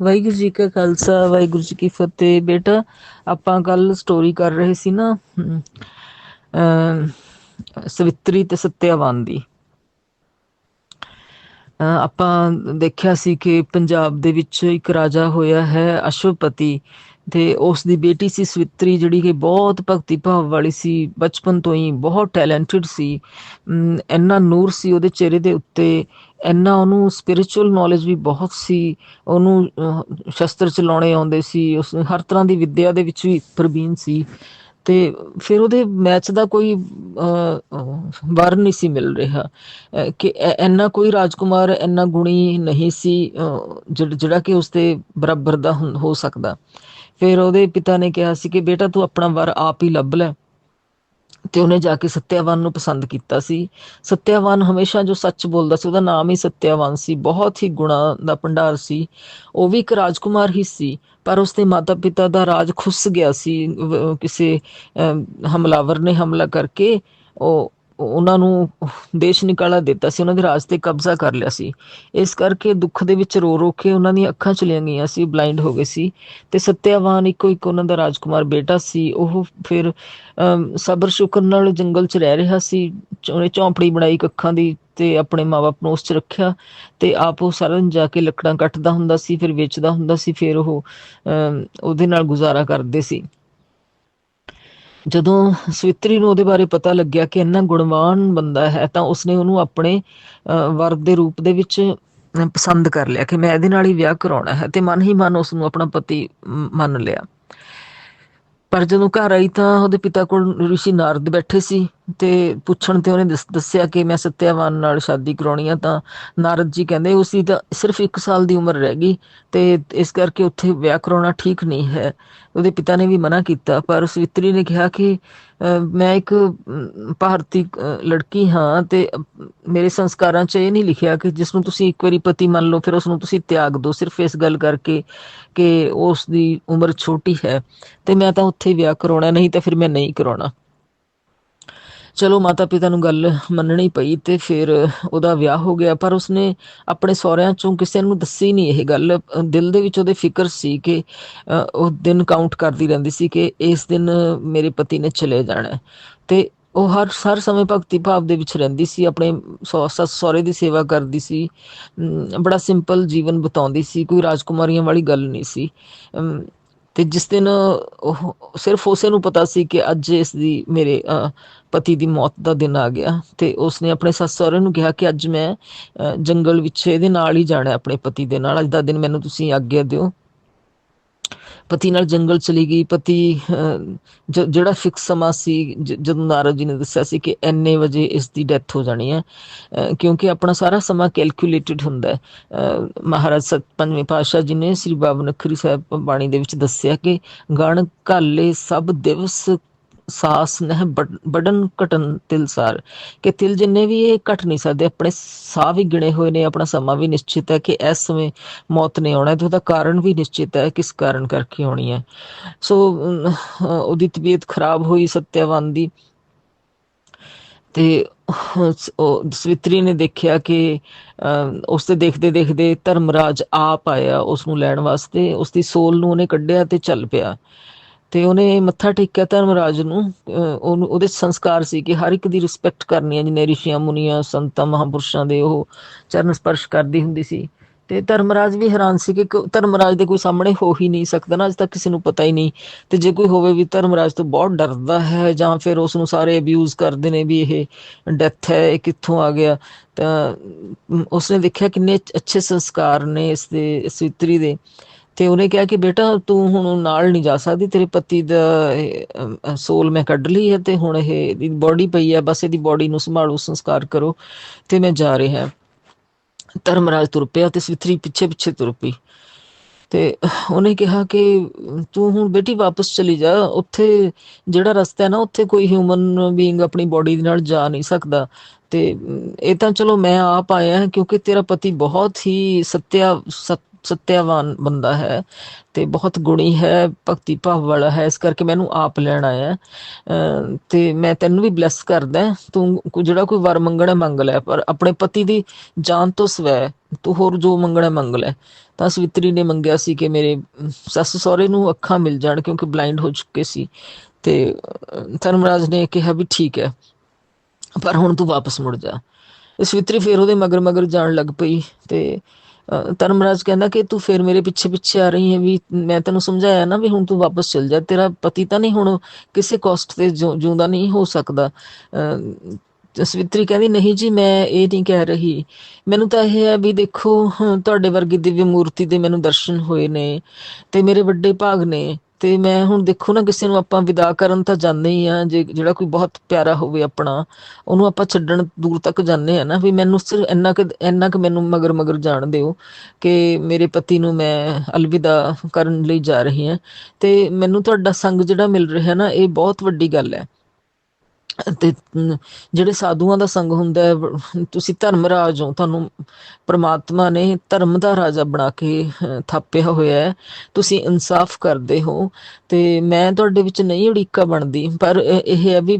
ਵਾਹਿਗੁਰੂ ਜੀ ਕਾ ਖਾਲਸਾ, ਵਾਹਿਗੁਰੂ ਜੀ ਕੀ ਫਤਿਹ। ਬੇਟਾ, ਆਪਾਂ ਕੱਲ ਸਟੋਰੀ ਕਰ ਰਹੇ ਸੀ ਨਾ ਅ ਸਵਿਤਰੀ ਤੇ ਸਤਿਆਵਾਨ ਦੀ। ਆਪਾਂ ਦੇਖਿਆ ਸੀ ਕਿ ਪੰਜਾਬ ਦੇ ਵਿੱਚ ਇੱਕ ਰਾਜਾ ਹੋਇਆ ਹੈ ਅਸ਼ਵਪਤੀ। ਤੇ ਉਸ ਦੀ ਬੇਟੀ ਸੀ ਸਵਿਤਰੀ, ਜਿਹੜੀ ਕਿ ਬਹੁਤ ਭਗਤੀ ਭਾਵ ਵਾਲੀ ਸੀ, ਬਚਪਨ ਤੋਂ ਹੀ ਬਹੁਤ ਟੈਲੈਂਟਡ ਸੀ ਇੰਨਾ ਨੂਰ ਸੀ ਉਹਦੇ ਚਿਹਰੇ ਦੇ ਉੱਤੇ, ਇੰਨਾ ਉਹਨੂੰ ਸਪਿਰਚੁਅਲ ਨੌਲੇਜ ਵੀ ਬਹੁਤ ਸੀ, ਉਹਨੂੰ ਸ਼ਸਤਰ ਚਲਾਉਣੇ ਆਉਂਦੇ ਸੀ, ਉਸ, ਹਰ ਤਰ੍ਹਾਂ ਦੀ ਵਿੱਦਿਆ ਦੇ ਵਿੱਚ ਵੀ ਪ੍ਰਵੀਨ ਸੀ, ਤੇ ਫਿਰ ਉਹਦੇ ਮੈਚ ਦਾ ਕੋਈ ਵਰ ਨਹੀਂ ਸੀ ਮਿਲ ਰਿਹਾ ਕਿ ਇੰਨਾ ਕੋਈ ਰਾਜਕੁਮਾਰ, ਇੰਨਾ ਗੁਣੀ ਨਹੀਂ ਸੀ ਜਿਹੜਾ ਕਿ ਉਸਦੇ ਬਰਾਬਰ ਦਾ ਹੋ ਸਕਦਾ। ਫਿਰ ਉਹਦੇ ਪਿਤਾ ਨੇ ਕਿਹਾ ਸੀ ਕਿ ਬੇਟਾ ਤੂੰ ਆਪਣਾ ਵਰ ਆਪ ਹੀ ਲੱਭ ਲੈ। ਤੇ ਉਹਨੇ ਜਾ ਕੇ ਸਤਿਆਵਾਨ ਨੂੰ ਪਸੰਦ ਕੀਤਾ ਸੀ। ਸਤਿਆਵਾਨ ਹਮੇਸ਼ਾ ਜੋ ਸੱਚ ਬੋਲਦਾ ਸੀ, ਉਹਦਾ ਨਾਮ ਹੀ ਸਤਿਆਵਾਨ ਸੀ। ਬਹੁਤ ਹੀ ਗੁਣਾ ਦਾ ਭੰਡਾਰ ਸੀ। ਉਹ ਵੀ ਇੱਕ ਰਾਜਕੁਮਾਰ ਹੀ ਸੀ, ਪਰ ਉਸਦੇ ਮਾਤਾ-ਪਿਤਾ ਦਾ ਰਾਜ ਖੁੱਸ ਗਿਆ ਸੀ। ਕਿਸੇ ਹਮਲਾਵਰ ਨੇ ਹਮਲਾ ਕਰਕੇ ਉਹ ਉਹਨਾਂ ਨੂੰ ਦੇਸ਼ ਨਿਕਾਲਾ ਦਿੱਤਾ ਸੀ, ਉਹਨਾਂ ਦੇ ਰਾਜ ਤੇ ਕਬਜ਼ਾ ਕਰ ਲਿਆ ਸੀ। ਇਸ ਕਰਕੇ ਦੁੱਖ ਦੇ ਵਿੱਚ ਰੋ ਰੋ ਕੇ ਉਹਨਾਂ ਦੀਆਂ ਅੱਖਾਂ ਚਲੀਆਂ ਗਈਆਂ ਸੀ, ਬਲਾਈਂਡ ਹੋ ਗਏ ਸੀ। ਤੇ ਸਤਿਆਵਾਨ ਇੱਕੋ ਇੱਕ ਉਹਨਾਂ ਦਾ ਰਾਜਕੁਮਾਰ ਬੇਟਾ ਸੀ। ਉਹ ਫਿਰ ਸਬਰ ਸ਼ੁਕਰ ਨਾਲ ਜੰਗਲ 'ਚ ਰਹਿ ਰਿਹਾ ਸੀ। ਉਹਨੇ ਝੌਂਪੜੀ ਬਣਾਈ ਇੱਕ ਅੱਖਾਂ ਦੀ ਤੇ ਆਪਣੇ ਮਾਪੇ ਨੂੰ ਉਸ 'ਚ ਰੱਖਿਆ ਤੇ ਆਪ ਉਹ ਸਾਰਾ ਦਿਨ ਜਾ ਕੇ ਲੱਕੜਾਂ ਕੱਟਦਾ ਹੁੰਦਾ ਸੀ, ਫਿਰ ਵੇਚਦਾ ਹੁੰਦਾ ਸੀ, ਫਿਰ ਉਹ ਉਹਦੇ ਨਾਲ ਗੁਜ਼ਾਰਾ ਕਰਦੇ ਸੀ। ਜਦੋਂ ਸਵਿਤਰੀ ਨੂੰ ਉਹਦੇ ਬਾਰੇ ਪਤਾ ਲੱਗਿਆ ਕਿ ਇੰਨਾ ਗੁਣਵਾਨ ਬੰਦਾ ਹੈ, ਤਾਂ ਉਸਨੇ ਉਹਨੂੰ ਆਪਣੇ ਵਰ ਦੇ ਰੂਪ ਦੇ ਵਿੱਚ ਪਸੰਦ ਕਰ ਲਿਆ ਕਿ ਮੈਂ ਇਹਦੇ ਨਾਲ ਹੀ ਵਿਆਹ ਕਰਾਉਣਾ ਹੈ ਤੇ ਮਨ ਹੀ ਮਨ ਉਸ ਨੂੰ ਆਪਣਾ ਪਤੀ ਮੰਨ ਲਿਆ। ਪਰ ਜਦੋਂ ਘਰ ਆਈ ਤਾਂ ਉਹਦੇ ਪਿਤਾ ਕੋਲ ઋષਿ ਨਾਰਦ ਬੈਠੇ ਸੀ। ਤੇ ਪੁੱਛਣ ਤੇ ਉਹਨੇ ਦੱਸਿਆ ਕਿ ਮੈਂ ਸਤਿਆਵਾਨ ਨਾਲ ਸ਼ਾਦੀ ਕਰਾਉਣੀ ਆ ਤਾਂ ਨਾਰਦ ਜੀ ਕਹਿੰਦੇ ਉਸਦੀ ਤਾਂ ਸਿਰਫ 1 ਸਾਲ ਦੀ ਉਮਰ ਰਹਿ ਗਈ ਤੇ ਇਸ ਕਰਕੇ ਉੱਥੇ ਵਿਆਹ ਕਰਾਉਣਾ ਠੀਕ ਨਹੀਂ ਹੈ। ਉਹਦੇ ਪਿਤਾ ਨੇ ਵੀ ਮਨਾ ਕੀਤਾ, ਪਰ ਸਵਿਤਰੀ ਨੇ ਕਿਹਾ ਕਿ ਮੈਂ ਇੱਕ ਭਾਰਤੀ ਲੜਕੀ ਹਾਂ ਤੇ ਮੇਰੇ ਸੰਸਕਾਰਾਂ 'ਚ ਇਹ ਨਹੀਂ ਲਿਖਿਆ ਕਿ ਜਿਸ ਨੂੰ ਤੁਸੀਂ ਇੱਕ ਵਾਰੀ ਪਤੀ ਮੰਨ ਲਓ, ਫਿਰ ਉਸ ਨੂੰ ਤੁਸੀਂ ਤਿਆਗ ਦਿਓ। ਸਿਰਫ ਇਸ ਗੱਲ ਕਰਕੇ ਕਿ ਉਸ ਦੀ ਉਮਰ ਛੋਟੀ ਹੈ ਤੇ ਮੈਂ ਤਾਂ ਉੱਥੇ ਵਿਆਹ ਕਰਾਉਣਾ ਨਹੀਂ ਤਾਂ ਫਿਰ ਮੈਂ ਨਹੀਂ ਕਰਾਉਣਾ। ਚਲੋ ਮਾਤਾ ਪਿਤਾ ਨੂੰ ਗੱਲ ਮੰਨਣੀ ਪਈ ਤੇ ਫਿਰ ਉਹਦਾ ਵਿਆਹ ਹੋ ਗਿਆ, ਪਰ ਉਸਨੇ ਆਪਣੇ ਸਹੁਰਿਆਂ ਚੋਂ ਕਿਸੇ ਨੂੰ ਦੱਸੀ ਨਹੀਂ ਇਹ ਗੱਲ। ਦਿਲ ਦੇ ਵਿੱਚ ਉਹਦੇ ਫਿਕਰ ਸੀ ਕਿ ਉਹ ਦਿਨ ਕਾਊਂਟ ਕਰਦੀ ਰਹਿੰਦੀ ਸੀ ਕਿ ਇਸ ਦਿਨ ਮੇਰੇ ਪਤੀ ਨੇ ਚਲੇ ਜਾਣਾ ਤੇ ਉਹ ਹਰ ਹਰ ਸਮੇਂ ਭਗਤੀ ਭਾਵ ਦੇ ਵਿੱਚ ਰਹਿੰਦੀ ਸੀ, ਆਪਣੇ ਸੱਸ ਸਹੁਰੇ ਦੀ ਸੇਵਾ ਕਰਦੀ ਸੀ ਬੜਾ ਸਿੰਪਲ ਜੀਵਨ ਬਤਾਉਂਦੀ ਸੀ, ਕੋਈ ਰਾਜਕੁਮਾਰੀਆਂ ਵਾਲੀ ਗੱਲ ਨਹੀਂ ਸੀ। ਤੇ ਜਿਸ ਦਿਨ ਉਹ ਸਿਰਫ ਉਸੇ ਨੂੰ ਪਤਾ ਸੀ ਕਿ ਅੱਜ ਇਸ ਦੀ ਮੇਰੇ ਪਤੀ ਦੀ ਮੌਤ ਦਾ ਦਿਨ ਆ ਗਿਆ ਤੇ ਉਸਨੇ ਆਪਣੇ ਸੱਸ ਸਹੁਰੇ ਨੂੰ ਕਿਹਾ ਕਿ ਅੱਜ ਮੈਂ ਜੰਗਲ ਵਿੱਚ ਇਹਦੇ ਨਾਲ ਹੀ ਜਾਣਾ ਆਪਣੇ ਪਤੀ ਦੇ ਨਾਲ। ਅੱਜ ਦਾ ਦਿਨ ਮੈਨੂੰ ਤੁਸੀਂ ਆਗਿਆ ਦਿਓ। ਪਤੀ ਨਾਲ ਜੰਗਲ ਚਲੀ ਗਈ, ਪਤੀ ਜਿਹੜਾ ਫਿਕਸ ਸਮਾਂ ਸੀ ਜਦੋਂ ਨਾਰਦ ਜੀ ਨੇ ਦੱਸਿਆ ਸੀ ਕਿ ਐਨੇ ਵਜੇ ਇਸ ਦੀ ਡੈਥ ਹੋ ਜਾਣੀ ਹੈ ਕਿਉਂਕਿ ਆਪਣਾ ਸਾਰਾ ਸਮਾਂ ਕੈਲਕੂਲੇਟਡ ਹੁੰਦਾ ਹੈ। ਮਹਾਰਾਜ ਸਤਪੰਜਵੇਂ ਪਾਤਸ਼ਾਹ ਜੀ ਨੇ ਸ੍ਰੀ ਬਾਬਾ ਅਖਰੀ ਸਾਹਿਬ ਬਾਣੀ ਦੇ ਵਿੱਚ ਦੱਸਿਆ ਕਿ ਗਣ ਕਾਲੇ ਸਭ ਦਿਵਸ ਸਾਸ ਨਹਿ ਬੜਨ ਘਟਨ ਤਿਲਸਾਰ ਕਿ ਤਿਲ ਜਿੰਨੇ ਵੀ ਇਹ ਘਟ ਨਹੀਂ ਸਕਦੇ, ਆਪਣੇ ਸਾਹ ਵੀ ਗਿਣੇ ਹੋਏ ਨੇ, ਆਪਣਾ ਸਮਾਂ ਵੀ ਨਿਸ਼ਚਿਤ ਹੈ ਕਿ ਇਸ ਸਮੇਂ ਮੌਤ ਨੇ ਆਉਣਾ ਤੇ ਉਹਦਾ ਕਾਰਨ ਵੀ ਨਿਸ਼ਚਿਤ ਹੈ ਕਿਸ ਕਾਰਨ ਕਰਕੇ ਆਉਣੀ ਹੈ। ਸੋ ਉਹਦੀ ਤਬੀਅਤ ਖਰਾਬ ਹੋਈ ਸਤਿਆਵਾਨ ਦੀ। ਤੇ ਸਵਿਤਰੀ ਨੇ ਦੇਖਿਆ ਕਿ ਉਸ ਤੇ ਦੇਖਦੇ ਦੇਖਦੇ ਧਰਮਰਾਜ ਆਪ ਆਇਆ ਉਸ ਨੂੰ ਲੈਣ ਵਾਸਤੇ। ਉਸ ਦੀ ਸੋਲ ਨੂੰ ਉਹਨੇ ਕੱਢਿਆ ਤੇ ਚੱਲ ਪਿਆ। ਤੇ ਉਹਨੇ ਮੱਥਾ ਟੇਕਿਆ ਧਰਮਰਾਜ ਨੂੰ ਉਹਨੂੰ, ਉਹਦੇ ਸੰਸਕਾਰ ਸੀ ਕਿ ਹਰ ਇੱਕ ਦੀ ਰਿਸਪੈਕਟ ਕਰਨੀ ਹੈ, ਜਿਨੇ ਰਿਸ਼ੀਆਂ, ਮੁਨੀਆਂ, ਸੰਤਾਂ, ਮਹਾਪੁਰਸ਼ਾਂ ਦੇ ਉਹ ਚਰਨ ਸਪਰਸ਼ ਕਰਦੀ ਹੁੰਦੀ ਸੀ। ਤੇ ਧਰਮਰਾਜ ਵੀ ਹੈਰਾਨ ਸੀ ਕਿ ਧਰਮਰਾਜ ਦੇ ਕੋਈ ਸਾਹਮਣੇ ਹੋ ਹੀ ਨਹੀਂ ਸਕਦਾ ਨਾ, ਅਜ ਤੱਕ ਕਿਸੇ ਨੂੰ ਪਤਾ ਹੀ ਨਹੀਂ। ਤੇ ਜੇ ਕੋਈ ਹੋਵੇ ਵੀ ਧਰਮਰਾਜ ਤੋਂ ਬਹੁਤ ਡਰਦਾ ਹੈ, ਜਾਂ ਫਿਰ ਉਸ ਨੂੰ ਸਾਰੇ ਅਬਿਊਜ਼ ਕਰਦੇ ਨੇ ਵੀ ਇਹ ਡੈਥ ਹੈ, ਇਹ ਕਿੱਥੋਂ ਆ ਗਿਆ, ਤਾਂ ਉਸਨੇ ਦੇਖਿਆ ਕਿੰਨੇ ਅੱਛੇ ਸੰਸਕਾਰ ਨੇ ਇਸ ਦੇ ਸਵਿਤਰੀ ਦੇ। ਤੇ ਉਹਨੇ ਕਿਹਾ ਕਿ ਬੇਟਾ ਤੂੰ ਹੁਣ ਨਾਲ ਨਹੀਂ ਜਾ ਸਕਦੀ, ਤੇਰੇ ਪਤੀ ਦਾ ਸੋਲ ਮੈਂ ਕੱਢ ਲਈ ਹੈ ਤੇ ਹੁਣ ਇਹ ਦੀ ਬਾਡੀ ਪਈ ਹੈ, ਬਸ ਇਹਦੀ ਬਾਡੀ ਨੂੰ ਸੰਭਾਲੋ, ਸੰਸਕਾਰ ਕਰੋ ਤੇ ਮੈਂ ਜਾ ਰਿਹਾ ਧਰਮਰਾਜ ਤੁਰ ਪਿਆ ਤੇ ਸਵਿਤਰੀ ਪਿੱਛੇ ਪਿੱਛੇ ਤੁਰ ਪਈ ਤੇ ਉਹਨੇ ਕਿਹਾ ਕਿ ਤੂੰ ਹੁਣ ਬੇਟੀ ਵਾਪਸ ਚਲੀ ਜਾ, ਉੱਥੇ ਜਿਹੜਾ ਰਸਤਾ ਹੈ ਨਾ, ਉੱਥੇ ਕੋਈ ਹਿਊਮਨ ਬੀਇੰਗ ਆਪਣੀ ਬਾਡੀ ਦੇ ਨਾਲ ਜਾ ਨਹੀਂ ਸਕਦਾ ਤੇ ਇਹ ਤਾਂ ਚਲੋ ਮੈਂ ਆਪ ਆਇਆ ਕਿਉਂਕਿ ਤੇਰਾ ਪਤੀ ਬਹੁਤ ਹੀ ਸਤਿਆ ਸਤਿਆਵਾਨ ਬੰਦਾ ਹੈ ਤੇ ਬਹੁਤ ਗੁਣੀ ਹੈ, ਭਗਤੀ ਭਾਵ ਵਾਲਾ ਹੈ। ਇਸ ਕਰਕੇ ਮੈਨੂੰ ਆਪ ਲੈਣ ਆਇਆ। ਤੇ ਮੈਂ ਤੈਨੂੰ ਵੀ ਬਲੈਸ ਕਰਦਾ ਤੂੰ ਜਿਹੜਾ ਕੋਈ ਵਰ ਮੰਗਣਾ ਮੰਗ ਲੈ। ਪਰ ਆਪਣੇ ਪਤੀ ਦੀ ਜਾਨ ਤੋਂ ਸਵੈ ਤੂੰ ਹੋਰ ਜੋ ਮੰਗਣਾ ਮੰਗ ਲੈ। ਤਾਂ ਸਵਿਤਰੀ ਨੇ ਮੰਗਿਆ ਸੀ ਕਿ ਮੇਰੇ ਸੱਸ ਸਹੁਰੇ ਨੂੰ ਅੱਖਾਂ ਮਿਲ ਜਾਣ ਕਿਉਂਕਿ ਬਲਾਈਂਡ ਹੋ ਚੁੱਕੇ ਸੀ। ਤੇ ਧਰਮਰਾਜ ਨੇ ਕਿਹਾ ਵੀ ਠੀਕ ਹੈ, ਪਰ ਹੁਣ ਤੂੰ ਵਾਪਸ ਮੁੜ ਜਾ। ਸਵਿਤਰੀ ਫੇਰ ਉਹਦੇ ਮਗਰ ਮਗਰ ਜਾਣ ਲੱਗ ਪਈ ਤੇ ਧਰਮਰਾਜ ਕਹਿੰਦਾ ਕਿ ਤੂੰ ਫੇਰ ਮੇਰੇ ਪਿੱਛੇ ਪਿੱਛੇ ਆ ਰਹੀ ਹੈ ਵੀ ਮੈਂ ਤੈਨੂੰ ਸਮਝਾਇਆ ਨਾ ਵੀ ਹੁਣ ਤੂੰ ਵਾਪਸ ਚਲ ਜਾ। ਤੇਰਾ ਪਤੀ ਤਾਂ ਨਹੀਂ ਹੁਣ ਕਿਸੇ ਕੋਸਟ ਤੇ ਜਿਉਂਦਾ ਨਹੀਂ ਹੋ ਸਕਦਾ। ਸਵਿਤਰੀ ਕਹਿੰਦੀ, ਨਹੀਂ ਜੀ, ਮੈਂ ਇਹ ਨਹੀਂ ਕਹਿ ਰਹੀ। ਮੈਨੂੰ ਤਾਂ ਇਹ ਹੈ ਵੀ ਦੇਖੋ ਤੁਹਾਡੇ ਵਰਗੀ ਦਿਵਯ ਮੂਰਤੀ ਦੇ ਮੈਨੂੰ ਦਰਸ਼ਨ ਹੋਏ ਨੇ ਤੇ ਮੇਰੇ ਵੱਡੇ ਭਾਗ ਨੇ। ਤੇ ਮੈਂ ਹੁਣ ਦੇਖੋ ਨਾ ਕਿਸੇ ਨੂੰ ਆਪਾਂ ਵਿਦਾ ਕਰਨ ਤਾਂ ਜਾਂਦੇ ਹੀ ਆ ਜੇ ਜਿਹੜਾ ਕੋਈ ਬਹੁਤ ਪਿਆਰਾ ਹੋਵੇ ਆਪਣਾ, ਉਹਨੂੰ ਆਪਾਂ ਛੱਡਣ ਦੂਰ ਤੱਕ ਜਾਂਦੇ ਆ ਨਾ, ਵੀ ਮੈਨੂੰ ਸਿਰਫ ਇੰਨਾ ਕਿ ਇੰਨਾ ਕਿ ਮੈਨੂੰ ਮਗਰ ਮਗਰ ਜਾਣ ਦਿਓ ਕਿ ਮੇਰੇ ਪਤੀ ਨੂੰ ਮੈਂ ਅਲਵਿਦਾ ਕਰਨ ਲਈ ਜਾ ਰਹੀ ਹਾਂ। ਤੇ ਮੈਨੂੰ ਤੁਹਾਡਾ ਸੰਗ ਜਿਹੜਾ ਮਿਲ ਰਿਹਾ ਨਾ, ਇਹ ਬਹੁਤ ਵੱਡੀ ਗੱਲ ਹੈ। ਤੇ ਜਿਹੜੇ ਸਾਧੂਆਂ ਦਾ ਸੰਗ ਹੁੰਦਾ ਤੁਸੀਂ ਧਰਮ ਰਾਜ ਹੋ, ਤੁਹਾਨੂੰ ਪ੍ਰਮਾਤਮਾ ਨੇ ਧਰਮ ਦਾ ਰਾਜਾ ਬਣਾ ਕੇ ਥਾਪਿਆ ਹੋਇਆ ਹੈ, ਤੁਸੀਂ ਇਨਸਾਫ ਕਰਦੇ ਹੋ, ਤੇ ਮੈਂ ਤੁਹਾਡੇ ਵਿੱਚ ਨਹੀਂ ਉੜੀਕਾ ਬਣਦੀ, ਪਰ ਇਹ ਹੈ ਵੀ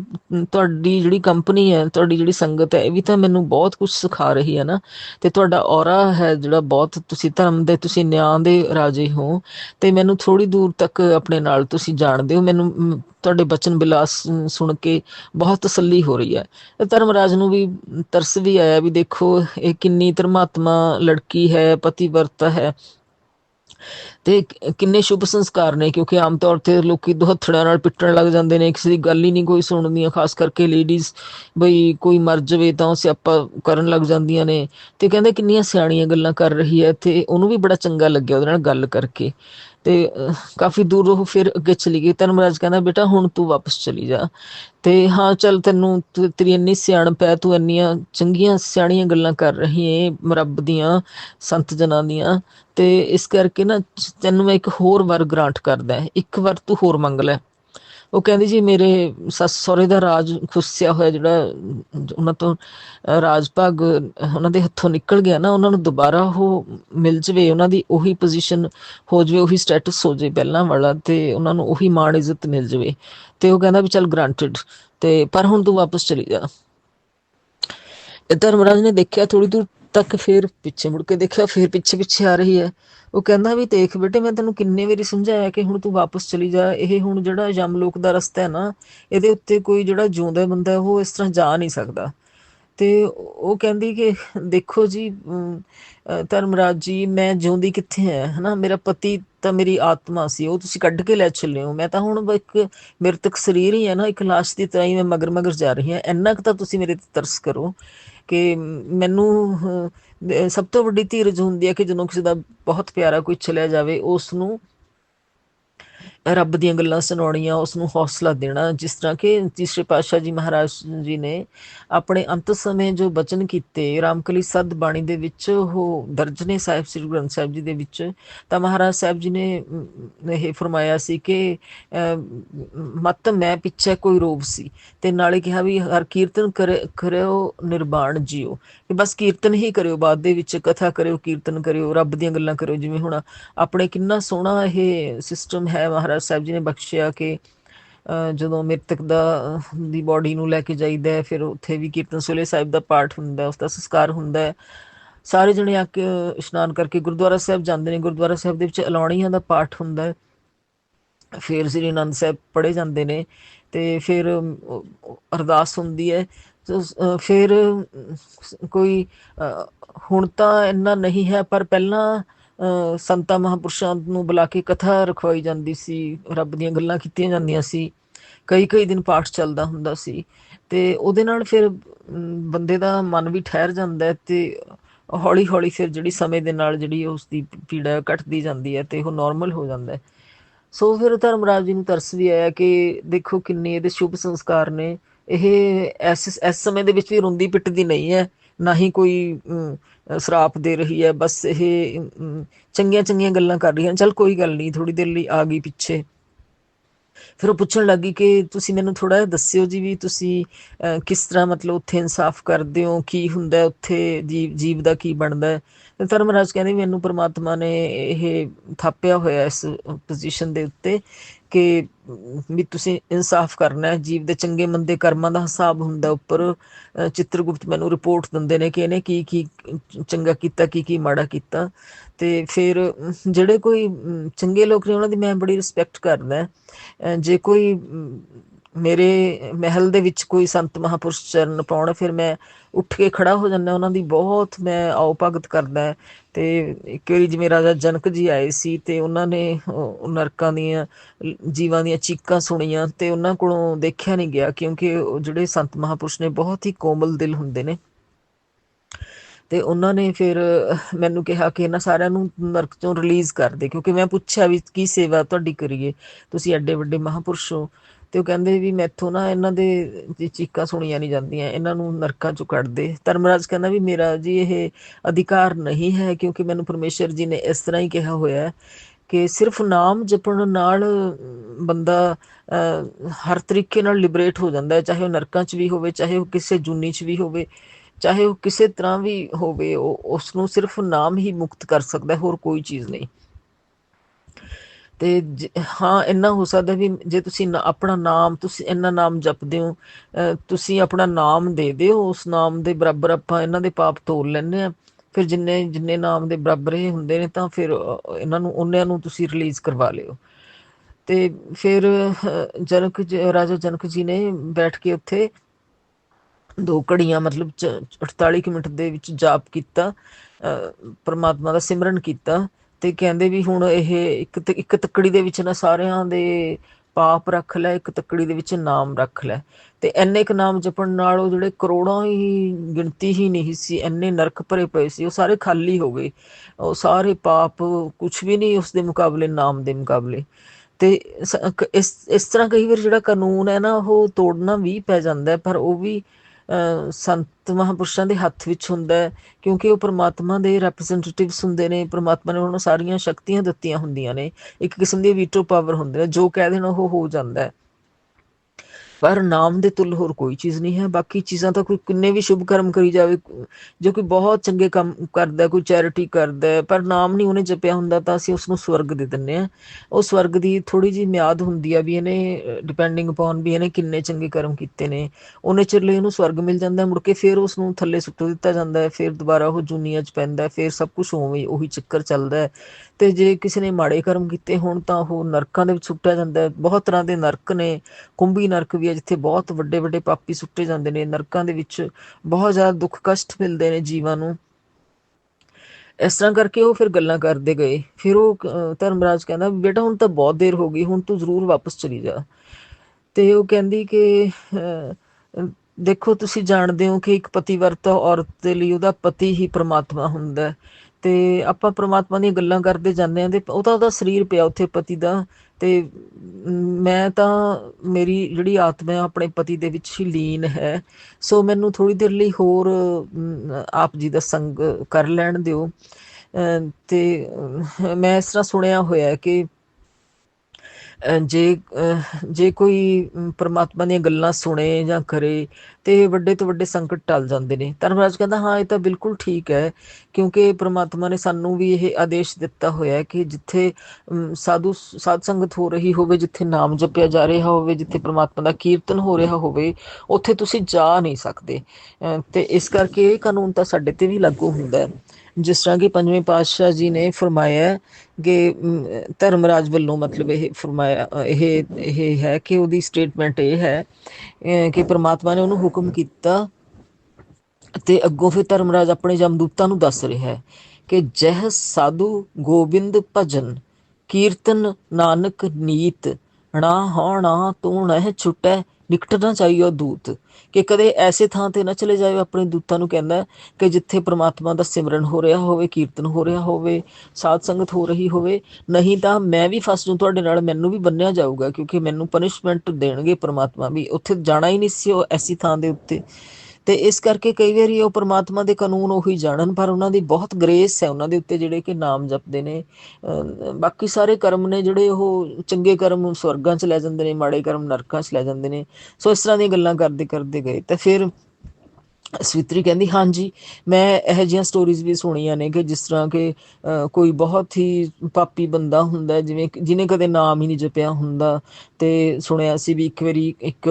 ਤੁਹਾਡੀ ਜਿਹੜੀ ਕੰਪਨੀ ਹੈ, ਤੁਹਾਡੀ ਜਿਹੜੀ ਸੰਗਤ ਹੈ, ਇਹ ਵੀ ਤਾਂ ਮੈਨੂੰ ਬਹੁਤ ਕੁਝ ਸਿਖਾ ਰਹੀ ਹੈ ਨਾ, ਤੇ ਤੁਹਾਡਾ ਔਰਾ ਹੈ ਜਿਹੜਾ ਬਹੁਤ ਤੁਸੀਂ ਧਰਮ ਦੇ, ਤੁਸੀਂ ਨਿਆਂ ਦੇ ਰਾਜੇ ਹੋ, ਤੇ ਮੈਨੂੰ ਥੋੜੀ ਦੂਰ ਤੱਕ ਆਪਣੇ ਨਾਲ ਤੁਸੀਂ ਜਾਣਦੇ ਹੋ, ਮੈਨੂੰ ਤੁਹਾਡੇ ਬਚਨ ਬਿਲਾਸ ਸੁਣ ਕੇ ਬਹੁਤ ਤਸੱਲੀ ਹੋ ਰਹੀ ਹੈ। ਧਰਮਰਾਜ ਨੂੰ ਵੀ ਤਰਸ ਵੀ ਆਇਆ ਵੀ ਦੇਖੋ, ਇਹ ਕਿੰਨੀ ਧਰਮਾਤਮਾ ਲੜਕੀ ਹੈ ਪਤੀ ਵਰਤਾ ਹੈ। ਤੇ ਕਿੰਨੇ ਸ਼ੁਭ ਸੰਸਕਾਰ ਨੇ, ਕਿਉਂਕਿ ਆਮ ਤੌਰ ਤੇ ਲੋਕੀ ਦੋ ਨਾਲ ਪਿੱਟਣ ਲੱਗ ਜਾਂਦੇ ਨੇ, ਕਿਸੇ ਦੀ ਗੱਲ ਹੀ ਨਹੀਂ ਕੋਈ ਸੁਣਦੀਆਂ, ਖਾਸ ਕਰਕੇ ਲੇਡੀਜ਼ ਬਈ ਕੋਈ ਮਰ ਜਵੇ ਤਾਂ ਉਹ ਸਿਆਪਾ ਕਰਨ ਲੱਗ ਜਾਂਦੀਆਂ ਨੇ। ਤੇ ਕਹਿੰਦੇ ਕਿੰਨੀਆਂ ਸਿਆਣੀਆਂ ਗੱਲਾਂ ਕਰ ਰਹੀ ਹੈ, ਤੇ ਉਹਨੂੰ ਵੀ ਬੜਾ ਚੰਗਾ ਲੱਗਿਆ ਉਹਦੇ ਨਾਲ ਗੱਲ ਕਰਕੇ। ਤੇ ਕਾਫੀ ਦੂਰ ਉਹ ਫਿਰ ਅੱਗੇ ਚਲੀ ਗਈ। ਧਰਮਰਾਜ ਕਹਿੰਦਾ, ਬੇਟਾ, ਹੁਣ ਤੂੰ ਵਾਪਸ ਚਲੀ ਜਾ। ਤੇ ਹਾਂ, ਚੱਲ ਤੈਨੂੰ ਤੇਰੀ ਇੰਨੀ ਸਿਆਣਪ ਹੈ, ਤੂੰ ਇੰਨੀਆਂ ਚੰਗੀਆਂ, ਸਿਆਣੀਆਂ ਗੱਲਾਂ ਕਰ ਰਹੀ ਏ, ਰੱਬ ਦੀਆਂ, ਸੰਤ ਜਨਾਂ ਦੀਆਂ। ਤੇ ਇਸ ਕਰਕੇ ਨਾ, ਤੈਨੂੰ ਮੈਂ ਇੱਕ ਹੋਰ ਵਰ ਗ੍ਰਾਂਟ ਕਰਦਾ। ਇੱਕ ਵਾਰ ਤੂੰ ਹੋਰ ਮੰਗ ਲੈ। ਉਹ ਕਹਿੰਦੀ ਜੀ ਮੇਰੇ ਸੱਸ ਸਹੁਰੇ ਦਾ ਰਾਜ ਖੁੱਸਿਆ ਹੋਇਆ ਜਿਹੜਾ ਉਹਨਾਂ ਤੋਂ ਰਾਜ ਭਾਗ ਉਹਨਾਂ ਦੇ ਹੱਥੋਂ ਨਿਕਲ ਗਿਆ ਨਾ, ਉਹਨਾਂ ਨੂੰ ਦੁਬਾਰਾ ਉਹ ਮਿਲ ਜਵੇ, ਉਹਨਾਂ ਦੀ ਉਹੀ ਪੋਜੀਸ਼ਨ ਹੋ ਜਵੇ, ਉਹੀ ਸਟੇਟਸ ਹੋ ਜਵੇ ਪਹਿਲਾਂ ਵਾਲਾ ਤੇ ਉਹਨਾਂ ਨੂੰ ਉਹੀ ਮਾਣ, ਇੱਜ਼ਤ ਮਿਲ ਜਵੇ। ਤੇ ਉਹ ਕਹਿੰਦਾ ਵੀ ਚੱਲ ਗ੍ਰਾਂਟਡ ਤੇ ਪਰ ਹੁਣ ਤੂੰ ਵਾਪਸ ਚਲੀ ਜਾ। ਧਰਮਰਾਜ ਨੇ ਦੇਖਿਆ ਥੋੜੀ ਦੂਰ ਤੱਕ ਫਿਰ ਪਿੱਛੇ ਮੁੜ ਕੇ ਦੇਖਿਆ, ਫਿਰ ਪਿੱਛੇ ਪਿੱਛੇ ਆ ਰਹੀ ਹੈ। ਉਹ ਕਹਿੰਦਾ ਵੀ ਦੇਖ ਬੇਟੇ, ਮੈਂ ਤੈਨੂੰ ਕਿੰਨੇ ਵਾਰੀ ਸਮਝਾਇਆ ਕਿ ਹੁਣ ਤੂੰ ਵਾਪਸ ਚਲੀ ਜਾ। ਇਹ ਹੁਣ ਜਿਹੜਾ ਯਮਲੋਕ ਦਾ ਰਸਤਾ ਹੈ ਨਾ, ਇਹਦੇ ਉੱਤੇ ਕੋਈ ਜਿਹੜਾ ਜਿਉਂਦਾ ਬੰਦਾ ਉਹ ਇਸ ਤਰ੍ਹਾਂ ਜਾ ਨਹੀਂ ਸਕਦਾ। ਤੇ ਉਹ ਕਹਿੰਦੀ ਕਿ ਦੇਖੋ ਜੀ ਧਰਮਰਾਜ ਜੀ, ਮੈਂ ਜਿਉਂਦੀ ਕਿੱਥੇ ਹੈ? ਹਨਾ, ਮੇਰਾ ਪਤੀ ਤਾਂ ਮੇਰੀ ਆਤਮਾ ਸੀ, ਉਹ ਤੁਸੀਂ ਕੱਢ ਕੇ ਲੈ ਚੱਲੇ ਹੋ। ਮੈਂ ਤਾਂ ਹੁਣ ਇੱਕ ਮਿਰਤਕ ਸਰੀਰ ਹੀ ਹੈ ਨਾ, ਇੱਕ ਲਾਸ਼ ਦੀ ਤਰ੍ਹਾਂ ਹੀ ਮੈਂ ਮਗਰ ਮਗਰ ਜਾ ਰਹੀ ਹਾਂ। ਇੰਨਾ ਕੁ ਤਾਂ ਤੁਸੀਂ ਮੇਰੇ ਤੇ ਤਰਸ ਕਰੋ। ਕਿ ਮੈਨੂੰ ਸਭ ਤੋਂ ਵੱਡੀ ਧੀਰਜ ਹੁੰਦੀ ਹੈ ਕਿ ਜਦੋਂ ਕਿਸੇ ਦਾ ਬਹੁਤ ਪਿਆਰਾ ਕੋਈ ਚਲਿਆ ਜਾਵੇ, ਉਸ ਨੂੰ ਰੱਬ ਦੀਆਂ ਗੱਲਾਂ ਸੁਣਾਉਣੀਆਂ ਉਸ ਨੂੰ ਹੌਸਲਾ ਦੇਣਾ, ਜਿਸ ਤਰ੍ਹਾਂ ਕਿ ਤੀਸਰੇ ਪਾਤਸ਼ਾਹ ਜੀ ਮਹਾਰਾਜ ਜੀ ਨੇ ਆਪਣੇ ਅੰਤ ਸਮੇਂ ਜੋ ਬਚਨ ਕੀਤੇ, ਰਾਮਕਲੀ ਸਦ ਬਾਣੀ ਦੇ ਵਿੱਚ, ਉਹ ਦਰਜ ਨੇ ਸਾਹਿਬ, ਸ੍ਰੀ ਗ੍ਰੰਥ ਸਾਹਿਬ ਜੀ ਦੇ ਵਿੱਚ, ਤਾਂ ਮਹਾਰਾਜ ਸਾਹਿਬ ਜੀ ਨੇ ਇਹ ਫਰਮਾਇਆ ਸੀ ਕਿ ਮਤ ਮੈਂ ਪਿੱਛੇ ਕੋਈ ਰੋਬ ਸੀ, ਤੇ ਨਾਲੇ ਕਿਹਾ ਵੀ ਹਰ ਕੀਰਤਨ ਕਰਿਓ ਨਿਰਵਾਣ ਜਿਓ, ਕਿ ਬਸ ਕੀਰਤਨ ਹੀ ਕਰਿਓ, ਬਾਅਦ ਦੇ ਵਿੱਚ ਕਥਾ ਕਰਿਓ, ਕੀਰਤਨ ਕਰਿਓ, ਰੱਬ ਦੀਆਂ ਗੱਲਾਂ ਕਰਿਓ, ਜਿਵੇਂ ਹੁਣ ਆਪਣੇ ਕਿੰਨਾ ਸੋਹਣਾ ਇਹ ਸਿਸਟਮ ਹੈ ਮਹਾਰਾਜ ਮਹਾਰਾਜ ਸਾਹਿਬ ਜੀ ਨੇ ਬਖਸ਼ਿਆ ਕਿ ਜਦੋਂ ਮ੍ਰਿਤਕ ਦਾ ਦੀ ਬਾਡੀ ਨੂੰ ਲੈ ਕੇ ਜਾਈਦਾ ਫਿਰ ਉੱਥੇ ਵੀ ਕੀਰਤਨ ਸੁਲੇ ਸਾਹਿਬ ਦਾ ਪਾਠ ਹੁੰਦਾ ਉਸ ਦਾ ਸੰਸਕਾਰ ਹੁੰਦਾ ਸਾਰੇ ਜਣੇ ਆ ਕੇ ਇਸ਼ਨਾਨ ਕਰਕੇ ਗੁਰਦੁਆਰਾ ਸਾਹਿਬ ਜਾਂਦੇ ਨੇ, ਗੁਰਦੁਆਰਾ ਸਾਹਿਬ ਦੇ ਵਿੱਚ ਅਲਾਉਣੀਆਂ ਦਾ ਪਾਠ ਹੁੰਦਾ ਫਿਰ ਸ੍ਰੀ ਅਨੰਦ ਸਾਹਿਬ ਪੜ੍ਹੇ ਜਾਂਦੇ ਨੇ ਤੇ ਫਿਰ ਅਰਦਾਸ ਹੁੰਦੀ ਹੈ। ਫਿਰ ਕੋਈ ਹੁਣ ਤਾਂ ਇੰਨਾ ਨਹੀਂ ਹੈ, ਪਰ ਪਹਿਲਾਂ ਸੰਤਾਂ ਮਹਾਪੁਰਸ਼ਾਂ ਨੂੰ ਬੁਲਾ ਕੇ ਕਥਾ ਰਖਵਾਈ ਜਾਂਦੀ ਸੀ, ਰੱਬ ਦੀਆਂ ਗੱਲਾਂ ਕੀਤੀਆਂ ਜਾਂਦੀਆਂ ਸੀ, ਕਈ ਕਈ ਦਿਨ ਪਾਠ ਚੱਲਦਾ ਹੁੰਦਾ ਸੀ ਤੇ ਉਹਦੇ ਨਾਲ ਫਿਰ ਬੰਦੇ ਦਾ ਮਨ ਵੀ ਠਹਿਰ ਜਾਂਦਾ ਤੇ ਹੌਲੀ ਹੌਲੀ ਫਿਰ ਜਿਹੜੀ ਸਮੇਂ ਦੇ ਨਾਲ ਜਿਹੜੀ ਉਸ ਦੀ ਪੀੜਾ ਘਟਦੀ ਜਾਂਦੀ ਹੈ ਤੇ ਉਹ ਨਾਰਮਲ ਹੋ ਜਾਂਦਾ ਹੈ। ਸੋ ਫਿਰ ਧਰਮਰਾਜ ਜੀ ਨੂੰ ਤਰਸ ਵੀ ਆਇਆ ਕਿ ਦੇਖੋ ਕਿੰਨੇ ਇਹਦੇ ਸ਼ੁਭ ਸੰਸਕਾਰ ਨੇ, ਇਹ ਐਸ ਇਸ ਸਮੇਂ ਦੇ ਵਿੱਚ ਵੀ ਰੋਂਦੀ ਪਿੱਟਦੀ ਨਹੀਂ ਹੈ। ਨਾ ਹੀ ਕੋਈ ਸਰਾਪ ਦੇ ਰਹੀ ਹੈ, ਬਸ ਇਹ ਚੰਗੀਆਂ ਚੰਗੀਆਂ ਗੱਲਾਂ ਕਰ ਰਹੀਆਂ ਚਲ ਕੋਈ ਗੱਲ ਨਹੀਂ ਥੋੜੀ ਦੇਰ ਲਈ ਆ ਗਈ ਪਿੱਛੇ। ਫਿਰ ਉਹ ਪੁੱਛਣ ਲੱਗੀ ਕਿ ਤੁਸੀਂ ਮੈਨੂੰ ਥੋੜਾ ਜਿਹਾ ਦੱਸਿਓ ਜੀ ਵੀ ਤੁਸੀਂ ਕਿਸ ਤਰ੍ਹਾਂ ਮਤਲਬ ਉੱਥੇ ਇਨਸਾਫ ਕਰਦੇ ਹੋ, ਕੀ ਹੁੰਦਾ ਉੱਥੇ, ਜੀਵ ਜੀਵ ਦਾ ਕੀ ਬਣਦਾ ਹੈ? ਤੇ ਧਰਮਰਾਜ ਕਹਿੰਦੇ ਮੈਨੂੰ ਪ੍ਰਮਾਤਮਾ ਨੇ ਇਹ ਥਾਪਿਆ ਹੋਇਆ ਇਸ ਪੋਜੀਸ਼ਨ ਦੇ ਉੱਤੇ। ਕਿ ਵੀ ਤੁਸੀਂ ਇਨਸਾਫ ਕਰਨਾ ਹੈ, ਜੀਵ ਦੇ ਚੰਗੇ ਮੰਦੇ ਕਰਮਾਂ ਦਾ ਹਿਸਾਬ ਹੁੰਦਾ ਉੱਪਰ ਚਿੱਤਰਗੁਪਤ ਮੈਨੂੰ ਰਿਪੋਰਟ ਦਿੰਦੇ ਨੇ ਕਿ ਇਹਨੇ ਕੀ ਕੀ ਚੰਗਾ ਕੀਤਾ, ਕੀ ਕੀ ਮਾੜਾ ਕੀਤਾ। ਤੇ ਫਿਰ ਜਿਹੜੇ ਕੋਈ ਚੰਗੇ ਲੋਕ ਨੇ, ਉਹਨਾਂ ਦੀ ਮੈਂ ਬੜੀ ਰਿਸਪੈਕਟ ਕਰਦਾ। ਜੇ ਕੋਈ ਮੇਰੇ ਮਹਿਲ ਦੇ ਵਿੱਚ ਕੋਈ ਸੰਤ ਮਹਾਪੁਰਸ਼ ਚਰਨ ਪਾਉਣ, ਫਿਰ ਮੈਂ ਉੱਠ ਕੇ ਖੜਾ ਹੋ ਜਾਂਦਾ, ਉਹਨਾਂ ਦੀ ਬਹੁਤ ਮੈਂ ਆਉ ਭਗਤ ਕਰਦਾ ਤੇ ਇੱਕ ਵਾਰੀ ਜਿਵੇਂ ਰਾਜਾ ਜਨਕ ਜੀ ਆਏ ਸੀ ਤੇ ਉਹਨਾਂ ਨੇ ਨਰਕਾਂ ਦੀਆਂ, ਜੀਵਾਂ ਦੀਆਂ ਚੀਕਾਂ ਸੁਣੀਆਂ ਤੇ ਉਹਨਾਂ ਕੋਲੋਂ ਦੇਖਿਆ ਨਹੀਂ ਗਿਆ, ਕਿਉਂਕਿ ਜਿਹੜੇ ਸੰਤ ਮਹਾਪੁਰਸ਼ ਨੇ ਬਹੁਤ ਹੀ ਕੋਮਲ ਦਿਲ ਹੁੰਦੇ ਨੇ। ਤੇ ਉਹਨਾਂ ਨੇ ਫਿਰ ਮੈਨੂੰ ਕਿਹਾ ਕਿ ਇਹਨਾਂ ਸਾਰਿਆਂ ਨੂੰ ਨਰਕ ਚੋਂ ਰਿਲੀਜ਼ ਕਰ ਦੇ, ਕਿਉਂਕਿ ਮੈਂ ਪੁੱਛਿਆ ਵੀ ਕੀ ਸੇਵਾ ਤੁਹਾਡੀ ਕਰੀਏ, ਤੁਸੀਂ ਐਡੇ ਵੱਡੇ ਮਹਾਪੁਰਸ਼ ਹੋ। ਤੇ ਉਹ ਕਹਿੰਦੇ ਵੀ ਮੈਥੋਂ ਨਾ ਇਹਨਾਂ ਦੇ ਚੀਕਾਂ ਸੁਣੀਆਂ ਨਹੀਂ ਜਾਂਦੀਆਂ, ਇਹਨਾਂ ਨੂੰ ਨਰਕਾਂ ਚੋਂ ਕੱਢ ਦੇ। ਧਰਮਰਾਜ ਕਹਿੰਦਾ ਵੀ ਮੇਰਾ ਜੀ ਇਹ ਅਧਿਕਾਰ ਨਹੀਂ ਹੈ ਕਿਉਂਕਿ ਮੈਨੂੰ ਪਰਮੇਸ਼ਰ ਜੀ ਨੇ ਇਸ ਤਰ੍ਹਾਂ ਹੀ ਕਿਹਾ ਹੋਇਆ ਕਿ ਸਿਰਫ ਨਾਮ ਜਪਣ ਨਾਲ ਬੰਦਾ ਹਰ ਤਰੀਕੇ ਨਾਲ ਲਿਬਰੇਟ ਹੋ ਜਾਂਦਾ ਹੈ, ਚਾਹੇ ਉਹ ਨਰਕਾਂ 'ਚ ਵੀ ਹੋਵੇ, ਚਾਹੇ ਉਹ ਕਿਸੇ ਜੁਨੀ 'ਚ ਵੀ ਹੋਵੇ, ਚਾਹੇ ਉਹ ਕਿਸੇ ਤਰ੍ਹਾਂ ਵੀ ਹੋਵੇ, ਉਹ ਉਸ ਨੂੰ ਸਿਰਫ ਨਾਮ ਹੀ ਮੁਕਤ ਕਰ ਸਕਦਾ ਹੋਰ ਕੋਈ ਚੀਜ਼ ਨਹੀਂ। ਤੇ ਹਾਂ, ਇੰਨਾ ਹੋ ਸਕਦਾ ਵੀ ਜੇ ਤੁਸੀਂ ਆਪਣਾ ਨਾਮ, ਤੁਸੀਂ ਇੰਨਾ ਨਾਮ ਜਪਦੇ ਹੋ ਤੁਸੀਂ ਆਪਣਾ ਨਾਮ ਦੇ ਦਿਓ, ਉਸ ਨਾਮ ਦੇ ਬਰਾਬਰ ਆਪਾਂ ਇਹਨਾਂ ਦੇ ਪਾਪ ਤੋਲ ਲੈਣੇ ਆ ਫਿਰ ਜਿੰਨੇ ਜਿੰਨੇ ਨਾਮ ਦੇ ਬਰਾਬਰ ਇਹ ਹੁੰਦੇ ਨੇ, ਤਾਂ ਫਿਰ ਇਹਨਾਂ ਨੂੰ, ਉਹਨਿਆਂ ਨੂੰ ਤੁਸੀਂ ਰਿਲੀਜ਼ ਕਰਵਾ ਲਿਓ। ਤੇ ਫਿਰ ਜਨਕ ਰਾਜਾ ਜਨਕ ਜੀ ਨੇ ਬੈਠ ਕੇ ਉੱਥੇ ਦੋ ਘੜੀਆਂ, ਮਤਲਬ 48 ਮਿੰਟ ਦੇ ਵਿੱਚ ਜਾਪ ਕੀਤਾ ਪਰਮਾਤਮਾ ਦਾ ਸਿਮਰਨ ਕੀਤਾ। ਤੇ ਕਹਿੰਦੇ ਵੀ ਹੁਣ ਇਹ ਇੱਕ ਇੱਕ ਤੱਕੜੀ ਦੇ ਵਿੱਚ ਨਾ ਸਾਰਿਆਂ ਦੇ ਪਾਪ ਰੱਖ ਲੈ, ਇੱਕ ਤੱਕੜੀ ਦੇ ਵਿੱਚ ਨਾਮ ਰੱਖ ਲੈ। ਤੇ ਐਨੇ ਕ ਨਾਮ ਜਪਣ ਨਾਲ ਉਹ ਜਿਹੜੇ ਕਰੋੜਾਂ ਹੀ ਗਿਣਤੀ ਹੀ ਨਹੀਂ ਸੀ ਐਨੇ ਨਰਕ ਭਰੇ ਪਏ ਸੀ, ਉਹ ਸਾਰੇ ਖਾਲੀ ਹੋ ਗਏ। ਉਹ ਸਾਰੇ ਪਾਪ ਕੁਝ ਵੀ ਨਹੀਂ ਉਸ ਦੇ ਮੁਕਾਬਲੇ, ਨਾਮ ਦੇ ਮੁਕਾਬਲੇ। ਤੇ ਇਸ ਇਸ ਤਰ੍ਹਾਂ ਕਈ ਵਾਰ ਜਿਹੜਾ ਕਾਨੂੰਨ ਹੈ ਨਾ, ਉਹ ਤੋੜਨਾ ਵੀ ਪੈ ਜਾਂਦਾ ਪਰ ਉਹ ਵੀ ਸੰਤ ਮਹਾਪੁਰਸ਼ਾਂ ਦੇ ਹੱਥ ਵਿੱਚ ਹੁੰਦਾ ਹੈ, ਕਿਉਂਕਿ ਉਹ ਪ੍ਰਮਾਤਮਾ ਦੇ ਰਿਪਰੈਜ਼ੈਂਟੇਟਿਵਸ ਹੁੰਦੇ ਨੇ, ਪ੍ਰਮਾਤਮਾ ਨੇ ਉਹਨਾਂ ਨੂੰ ਸਾਰੀਆਂ ਸ਼ਕਤੀਆਂ ਦਿੱਤੀਆਂ ਹੁੰਦੀਆਂ ਨੇ, ਇੱਕ ਕਿਸਮ ਦੀ ਵੀਟੋ ਪਾਵਰ ਹੁੰਦੀ ਹੈ ਜੋ ਕਹਿ ਦੇਣ ਉਹ ਹੋ ਜਾਂਦਾ ਹੈ। ਪਰ ਨਾਮ ਦੇ ਤੁਲ ਹੋਰ ਕੋਈ ਚੀਜ਼ ਨਹੀਂ ਹੈ। ਬਾਕੀ ਚੀਜ਼ਾਂ ਤਾਂ ਕੋਈ ਕਿੰਨੇ ਵੀ ਸ਼ੁਭ ਕਰਮ ਕਰੀ ਜਾਵੇ, ਜੋ ਕੋਈ ਬਹੁਤ ਚੰਗੇ ਕੰਮ ਕਰਦਾ, ਕੋਈ ਚੈਰਿਟੀ ਕਰਦਾ, ਪਰ ਨਾਮ ਨਹੀਂ ਉਹਨੇ ਜਪਿਆ ਹੁੰਦਾ ਤਾਂ ਅਸੀਂ ਉਸ ਨੂੰ ਸਵਰਗ ਦੇ ਦਿੰਨੇ ਆ ਉਹ ਸਵਰਗ ਦੀ ਥੋੜੀ ਜੀ ਮਿਆਦ ਹੁੰਦੀ ਆ ਵੀ ਇਹਨੇ ਡਿਪੈਂਡਿੰਗ ਅਪਨ ਵੀ ਇਹਨੇ ਕਿੰਨੇ ਚੰਗੇ ਕਰਮ ਕੀਤੇ ਨੇ। ਉਹਨੇ ਚਿਰ ਲਈ ਉਹਨੂੰ ਸਵਰਗ ਮਿਲ ਜਾਂਦਾ ਮੁੜ ਕੇ ਫਿਰ ਉਸ ਨੂੰ ਥੱਲੇ ਸੁੱਟ ਦਿੱਤਾ ਜਾਂਦਾ ਹੈ, ਫਿਰ ਦੁਬਾਰਾ ਉਹ ਜੁਨੀਆ 'ਚ ਪੈਂਦਾ ਫਿਰ ਸਭ ਕੁਝ ਉਵੇਂ ਉਹੀ ਚੱਕਰ ਚੱਲਦਾ ਹੈ। ਤੇ ਜੇ ਕਿਸੇ ਨੇ ਮਾੜੇ ਕਰਮ ਕੀਤੇ ਹੋਣ ਤਾਂ ਉਹ ਨਰਕਾਂ ਦੇ ਵਿੱਚ ਸੁੱਟਿਆ ਜਾਂਦਾ ਹੈ। ਬਹੁਤ ਤਰ੍ਹਾਂ ਦੇ ਨਰਕ ਨੇ, ਕੁੰਭੀ ਨਰਕ ਵੀ ਹੈ, ਜਿੱਥੇ ਬਹੁਤ ਵੱਡੇ ਵੱਡੇ ਪਾਪੀ ਸੁੱਟੇ ਜਾਂਦੇ ਨੇ। ਨਰਕਾਂ ਦੇ ਵਿੱਚ ਬਹੁਤ ਜ਼ਿਆਦਾ ਦੁੱਖ ਕਸ਼ਟ ਮਿਲਦੇ ਨੇ ਜੀਵਾਂ ਨੂੰ। ਇਸ ਤਰ੍ਹਾਂ ਕਰਕੇ ਉਹ ਫਿਰ ਗੱਲਾਂ ਕਰਦੇ ਗਏ। ਫਿਰ ਉਹ ਧਰਮਰਾਜ ਕਹਿੰਦਾ, ਬੇਟਾ, ਹੁਣ ਤਾਂ ਬਹੁਤ ਦੇਰ ਹੋ ਗਈ, ਹੁਣ ਤੂੰ ਜ਼ਰੂਰ ਵਾਪਸ ਚਲੀ ਜਾ। ਤੇ ਉਹ ਕਹਿੰਦੀ ਕਿ ਦੇਖੋ, ਤੁਸੀਂ ਜਾਣਦੇ ਹੋ ਕਿ ਇੱਕ ਪਤੀਵਰਤਾ ਔਰਤ ਦੇ ਲਈ ਉਹਦਾ ਪਤੀ ਹੀ ਪ੍ਰਮਾਤਮਾ ਹੁੰਦਾ ਤੇ ਆਪਾਂ ਪ੍ਰਮਾਤਮਾ ਦੀਆਂ ਗੱਲਾਂ ਕਰਦੇ ਜਾਂਦੇ ਆਂ ਤੇ ਉਹਦਾ ਉਹਦਾ ਸਰੀਰ ਪਿਆ ਉੱਥੇ ਪਤੀ ਦਾ ਤੇ ਮੈਂ ਤਾਂ ਮੇਰੀ ਜਿਹੜੀ ਆਤਮਾ ਆਪਣੇ ਪਤੀ ਦੇ ਵਿੱਚ ਹੀ ਲੀਨ ਹੈ। ਸੋ ਮੈਨੂੰ ਥੋੜੀ ਦੇਰ ਲਈ ਹੋਰ ਆਪ ਜੀ ਦਾ ਸੰਗ ਕਰ ਲੈਣ ਦਿਓ। ਤੇ ਮੈਂ ਇਸ ਤਰ੍ਹਾਂ ਸੁਣਿਆ ਹੋਇਆ ਕਿ ਜੇ ਜੇ ਕੋਈ ਪਰਮਾਤਮਾ ਦੀਆਂ ਗੱਲਾਂ ਸੁਣੇ ਜਾਂ ਕਰੇ ਤੇ ਵੱਡੇ ਤੋਂ ਵੱਡੇ ਸੰਕਟ ਟਲ ਜਾਂਦੇ ਨੇ। ਧਰਮਰਾਜ ਕਹਿੰਦਾ, ਹਾਂ, ਇਹ ਤਾਂ ਬਿਲਕੁਲ ਠੀਕ ਹੈ, ਕਿਉਂਕਿ ਪ੍ਰਮਾਤਮਾ ਨੇ ਸਾਨੂੰ ਵੀ ਇਹ ਆਦੇਸ਼ ਦਿੱਤਾ ਹੋਇਆ ਹੈ ਕਿ ਜਿੱਥੇ ਸਾਧੂ, ਸਾਧ ਸੰਗਤ ਹੋ ਰਹੀ ਹੋਵੇ, ਜਿੱਥੇ ਨਾਮ ਜਪਿਆ ਜਾ ਰਿਹਾ ਹੋਵੇ, ਜਿੱਥੇ ਪ੍ਰਮਾਤਮਾ ਦਾ ਕੀਰਤਨ ਹੋ ਰਿਹਾ ਹੋਵੇ, ਉੱਥੇ ਤੁਸੀਂ ਜਾ ਨਹੀਂ ਸਕਦੇ। ਤੇ ਇਸ ਕਰਕੇ ਇਹ ਕਾਨੂੰਨ ਤਾਂ ਸਾਡੇ ਤੇ ਵੀ ਲਾਗੂ ਹੁੰਦਾ ਹੈ। ਜਿਸ ਤਰ੍ਹਾਂ ਕਿ ਪੰਜਵੇਂ ਪਾਤਸ਼ਾਹ ਜੀ ਨੇ ਫਰਮਾਇਆ ਕਿ ਧਰਮਰਾਜ ਵੱਲੋਂ ਮਤਲਬ ਇਹ ਫਰਮਾਇਆ, ਇਹ ਇਹ ਹੈ ਕਿ ਉਹਦੀ ਸਟੇਟਮੈਂਟ ਇਹ ਹੈ ਕਿ ਪ੍ਰਮਾਤਮਾ ਨੇ ਉਹਨੂੰ ਹੁਕਮ ਕੀਤਾ ਤੇ ਅੱਗੋਂ ਫਿਰ ਧਰਮਰਾਜ ਆਪਣੇ ਜਮਦੂਤਾਂ ਨੂੰ ਦੱਸ ਰਿਹਾ ਹੈ ਕਿ ਜਹ ਸਾਧੂ ਗੋਬਿੰਦ ਭਜਨ, ਕੀਰਤਨ ਨਾਨਕ ਨੀਤ, ਨਾ ਹੋਣਾ ਤੂੰ ਨਹਿ ਛੁਟੈ ਨਿਕਟਣਾ ਚਾਹੀਓ ਦੂਤ, ਕਿ ਕਦੇ ਐਸੇ ਥਾਂ ਤੇ ਨਾ ਚਲੇ ਜਾਵੇ ਆਪਣੇ ਦੂਤਾਂ ਨੂੰ ਕਹਿੰਦਾ ਕਿ ਜਿੱਥੇ ਪ੍ਰਮਾਤਮਾ ਦਾ ਸਿਮਰਨ ਹੋ ਰਿਹਾ ਹੋਵੇ, ਕੀਰਤਨ ਹੋ ਰਿਹਾ ਹੋਵੇ, ਸਾਧ ਸੰਗਤ ਹੋ ਰਹੀ ਹੋਵੇ, ਨਹੀਂ ਤਾਂ ਮੈਂ ਵੀ ਫਸ ਜੂ ਤੁਹਾਡੇ ਨਾਲ ਮੈਨੂੰ ਵੀ ਬੰਨਿਆ ਜਾਊਗਾ, ਕਿਉਂਕਿ ਮੈਨੂੰ ਪਨਿਸ਼ਮੈਂਟ ਦੇਣਗੇ ਪ੍ਰਮਾਤਮਾ ਵੀ। ਉੱਥੇ ਜਾਣਾ ਹੀ ਨਹੀਂ ਸੀ ਉਹ ਐਸੀ ਥਾਂ ਦੇ ਉੱਤੇ। ਤੇ ਇਸ ਕਰਕੇ ਕਈ ਵਾਰੀ ਉਹ ਪਰਮਾਤਮਾ ਦੇ ਕਾਨੂੰਨ ਉਹੀ ਜਾਣਨ ਪਰ ਉਹਨਾਂ ਦੀ ਬਹੁਤ ਗ੍ਰੇਸ ਹੈ ਉਹਨਾਂ ਦੇ ਉੱਤੇ ਜਿਹੜੇ ਕਿ ਨਾਮ ਜਪਦੇ ਨੇ। ਬਾਕੀ ਸਾਰੇ ਕਰਮ ਨੇ ਜਿਹੜੇ ਉਹ ਚੰਗੇ ਕਰਮ ਸਵਰਗਾਂ 'ਚ ਲੈ ਜਾਂਦੇ ਨੇ ਮਾੜੇ ਕਰਮ ਨਰਕਾਂ 'ਚ ਲੈ ਜਾਂਦੇ ਨੇ। ਸੋ ਇਸ ਤਰ੍ਹਾਂ ਦੀਆਂ ਗੱਲਾਂ ਕਰਦੇ ਕਰਦੇ ਗਏ। ਤੇ ਫਿਰ ਸਵਿਤਰੀ ਕਹਿੰਦੀ ਹਾਂਜੀ ਮੈਂ ਇਹੋ ਜਿਹੀਆਂ ਸਟੋਰੀਜ਼ ਵੀ ਸੁਣੀਆਂ ਨੇ ਕਿ ਜਿਸ ਤਰ੍ਹਾਂ ਕਿ ਅ, ਕੋਈ ਬਹੁਤ ਹੀ ਪਾਪੀ ਬੰਦਾ ਹੁੰਦਾ ਜਿਵੇਂ ਜਿਹਨੇ ਕਦੇ ਨਾਮ ਹੀ ਨਹੀਂ ਜਪਿਆ ਹੁੰਦਾ। ਤੇ ਸੁਣਿਆ ਸੀ ਵੀ ਇੱਕ ਵਾਰੀ ਇੱਕ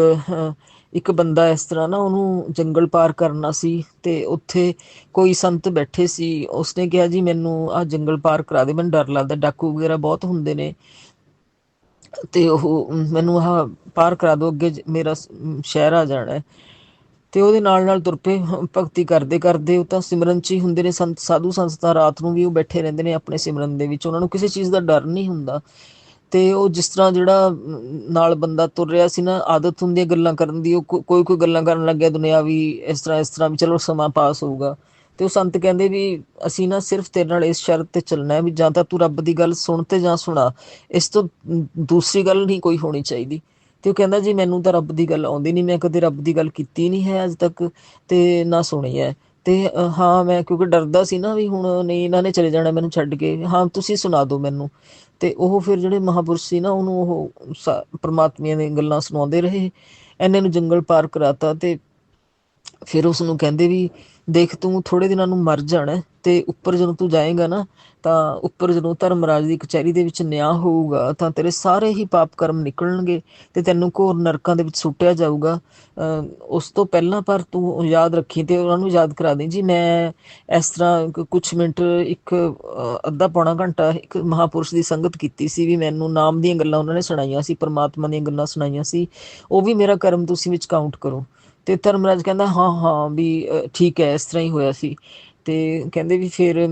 ਇੱਕ ਬੰਦਾ ਇਸ ਤਰ੍ਹਾਂ ਨਾ ਉਹਨੂੰ ਜੰਗਲ ਪਾਰ ਕਰਨਾ ਸੀ ਤੇ ਉੱਥੇ ਕੋਈ ਸੰਤ ਬੈਠੇ ਸੀ, ਉਸਨੇ ਕਿਹਾ, ਜੀ ਮੈਨੂੰ ਆ ਜੰਗਲ ਪਾਰ ਕਰਾ ਦੇ, ਮੈਨੂੰ ਡਰ ਲੱਗਦਾ, ਡਾਕੂ ਵਗੈਰਾ ਬਹੁਤ ਹੁੰਦੇ ਨੇ। ਤੇ ਉਹ ਮੈਨੂੰ ਆਹ ਪਾਰ ਕਰਾ ਦੋ, ਅੱਗੇ ਮੇਰਾ ਸ਼ਹਿਰ ਆ ਜਾਣਾ ਤੇ ਉਹਦੇ ਨਾਲ ਨਾਲ ਤੁਰ ਪਏ ਭਗਤੀ ਕਰਦੇ ਕਰਦੇ ਉਹ ਤਾਂ ਸਿਮਰਨ ਚ ਹੀ ਹੁੰਦੇ ਨੇ, ਸੰਤ, ਸਾਧੂ ਸੰਸਥਾ ਰਾਤ ਨੂੰ ਵੀ ਉਹ ਬੈਠੇ ਰਹਿੰਦੇ ਨੇ ਆਪਣੇ ਸਿਮਰਨ ਦੇ ਵਿੱਚ। ਉਹਨਾਂ ਨੂੰ ਕਿਸੇ ਚੀਜ਼ ਦਾ ਡਰ ਨਹੀਂ ਹੁੰਦਾ। ਤੇ ਉਹ ਜਿਸ ਤਰ੍ਹਾਂ ਜਿਹੜਾ ਨਾਲ ਬੰਦਾ ਤੁਰ ਰਿਹਾ ਸੀ ਨਾ, ਆਦਤ ਹੁੰਦੀ ਹੈ ਗੱਲਾਂ ਕਰਨ ਦੀ, ਉਹ ਕੋਈ ਕੋਈ ਗੱਲਾਂ ਕਰਨ ਲੱਗਿਆ ਦੁਨਿਆਵੀ ਇਸ ਤਰ੍ਹਾਂ ਇਸ ਤਰ੍ਹਾਂ ਵੀ ਚਲੋ ਸਮਾਂ ਪਾਸ ਹੋਊਗਾ। ਤੇ ਉਹ ਸੰਤ ਕਹਿੰਦੇ ਵੀ, ਅਸੀਂ ਨਾ ਸਿਰਫ ਤੇਰੇ ਨਾਲ ਇਸ ਸ਼ਰਤ ਤੇ ਚੱਲਣਾ ਹੈ ਵੀ ਜਾਂ ਤਾਂ ਤੂੰ ਰੱਬ ਦੀ ਗੱਲ ਸੁਣ ਤੇ ਜਾਂ ਸੁਣਾ। ਇਸ ਤੋਂ ਦੂਸਰੀ ਗੱਲ ਨਹੀਂ ਕੋਈ ਹੋਣੀ ਚਾਹੀਦੀ। ਤੇ ਉਹ ਕਹਿੰਦਾ ਜੀ, ਮੈਨੂੰ ਤਾਂ ਰੱਬ ਦੀ ਗੱਲ ਆਉਂਦੀ ਨਹੀਂ, ਮੈਂ ਕਦੇ ਰੱਬ ਦੀ ਗੱਲ ਕੀਤੀ ਨਹੀਂ ਹੈ ਅੱਜ ਤੱਕ ਤੇ ਨਾ ਸੁਣੀ ਹੈ। ਤੇ ਹਾਂ, ਮੈਂ ਕਿਉਂਕਿ ਡਰਦਾ ਸੀ ਨਾ ਵੀ ਹੁਣ ਨਹੀਂ, ਇਹਨਾਂ ਨੇ ਚਲੇ ਜਾਣਾ, ਮੈਨੂੰ ਛੱਡ ਕੇ। ਹਾਂ, ਤੁਸੀਂ ਸੁਣਾ ਦਿਓ ਮੈਨੂੰ। ਤੇ ਉਹ ਫਿਰ ਜਿਹੜੇ ਮਹਾਪੁਰਸ਼ ਸੀ ਨਾ, ਉਹਨੂੰ ਉਹ ਸਾ- ਦੀਆਂ ਗੱਲਾਂ ਸੁਣਾਉਂਦੇ ਰਹੇ। ਐਨੇ ਨੂੰ ਜੰਗਲ ਪਾਰ ਕਰਾਤਾ ਤੇ ਫਿਰ ਉਸ ਨੂੰ ਕਹਿੰਦੇ ਵੀ ਦੇਖ ਤੂੰ ਥੋੜੇ ਦਿਨਾਂ ਨੂੰ ਮਰ ਜਾਣਾ ਤੇ ਉੱਪਰ ਜਦੋਂ ਤੂੰ ਜਾਏਗਾ ਨਾ, ਤਾਂ ਉੱਪਰ ਜਦੋਂ ਧਰਮਰਾਜ ਦੀ ਕਚਹਿਰੀ ਦੇ ਵਿੱਚ ਨਿਆਂ ਹੋਊਗਾ, ਤਾਂ ਤੇਰੇ ਸਾਰੇ ਹੀ ਪਾਪ ਕਰਮ ਨਿਕਲਣਗੇ ਤੇ ਤੈਨੂੰ ਘੋਰ ਨਰਕਾਂ ਦੇ ਵਿੱਚ ਸੁੱਟਿਆ ਜਾਊਗਾ। ਅਹ ਉਸ ਤੋਂ ਪਹਿਲਾਂ ਪਰ ਤੂੰ ਯਾਦ ਰੱਖੀ ਤੇ ਉਹਨਾਂ ਨੂੰ ਯਾਦ ਕਰਾ ਦੇ। ਜੀ, ਮੈਂ ਇਸ ਤਰ੍ਹਾਂ ਕੁਝ ਮਿੰਟ ਇੱਕ ਅੱਧਾ ਪੌਣਾ ਘੰਟਾ ਇੱਕ ਮਹਾਪੁਰਸ਼ ਦੀ ਸੰਗਤ ਕੀਤੀ ਸੀ ਵੀ ਮੈਨੂੰ ਨਾਮ ਦੀਆਂ ਗੱਲਾਂ ਉਹਨਾਂ ਨੇ ਸੁਣਾਈਆਂ ਸੀ, ਪਰਮਾਤਮਾ ਦੀਆਂ ਗੱਲਾਂ ਸੁਣਾਈਆਂ ਸੀ। ਉਹ ਵੀ ਮੇਰਾ ਕਰਮ ਤੁਸੀਂ ਵਿੱਚ ਕਾਊਂਟ ਕਰੋ। ਤੇ ਧਰਮਰਾਜ ਕਹਿੰਦਾ, ਹਾਂ ਹਾਂ, ਵੀ ਠੀਕ ਹੈ, ਇਸ ਤਰ੍ਹਾਂ ਹੀ ਹੋਇਆ ਸੀ। ਤੇ ਕਹਿੰਦੇ ਵੀ ਫਿਰ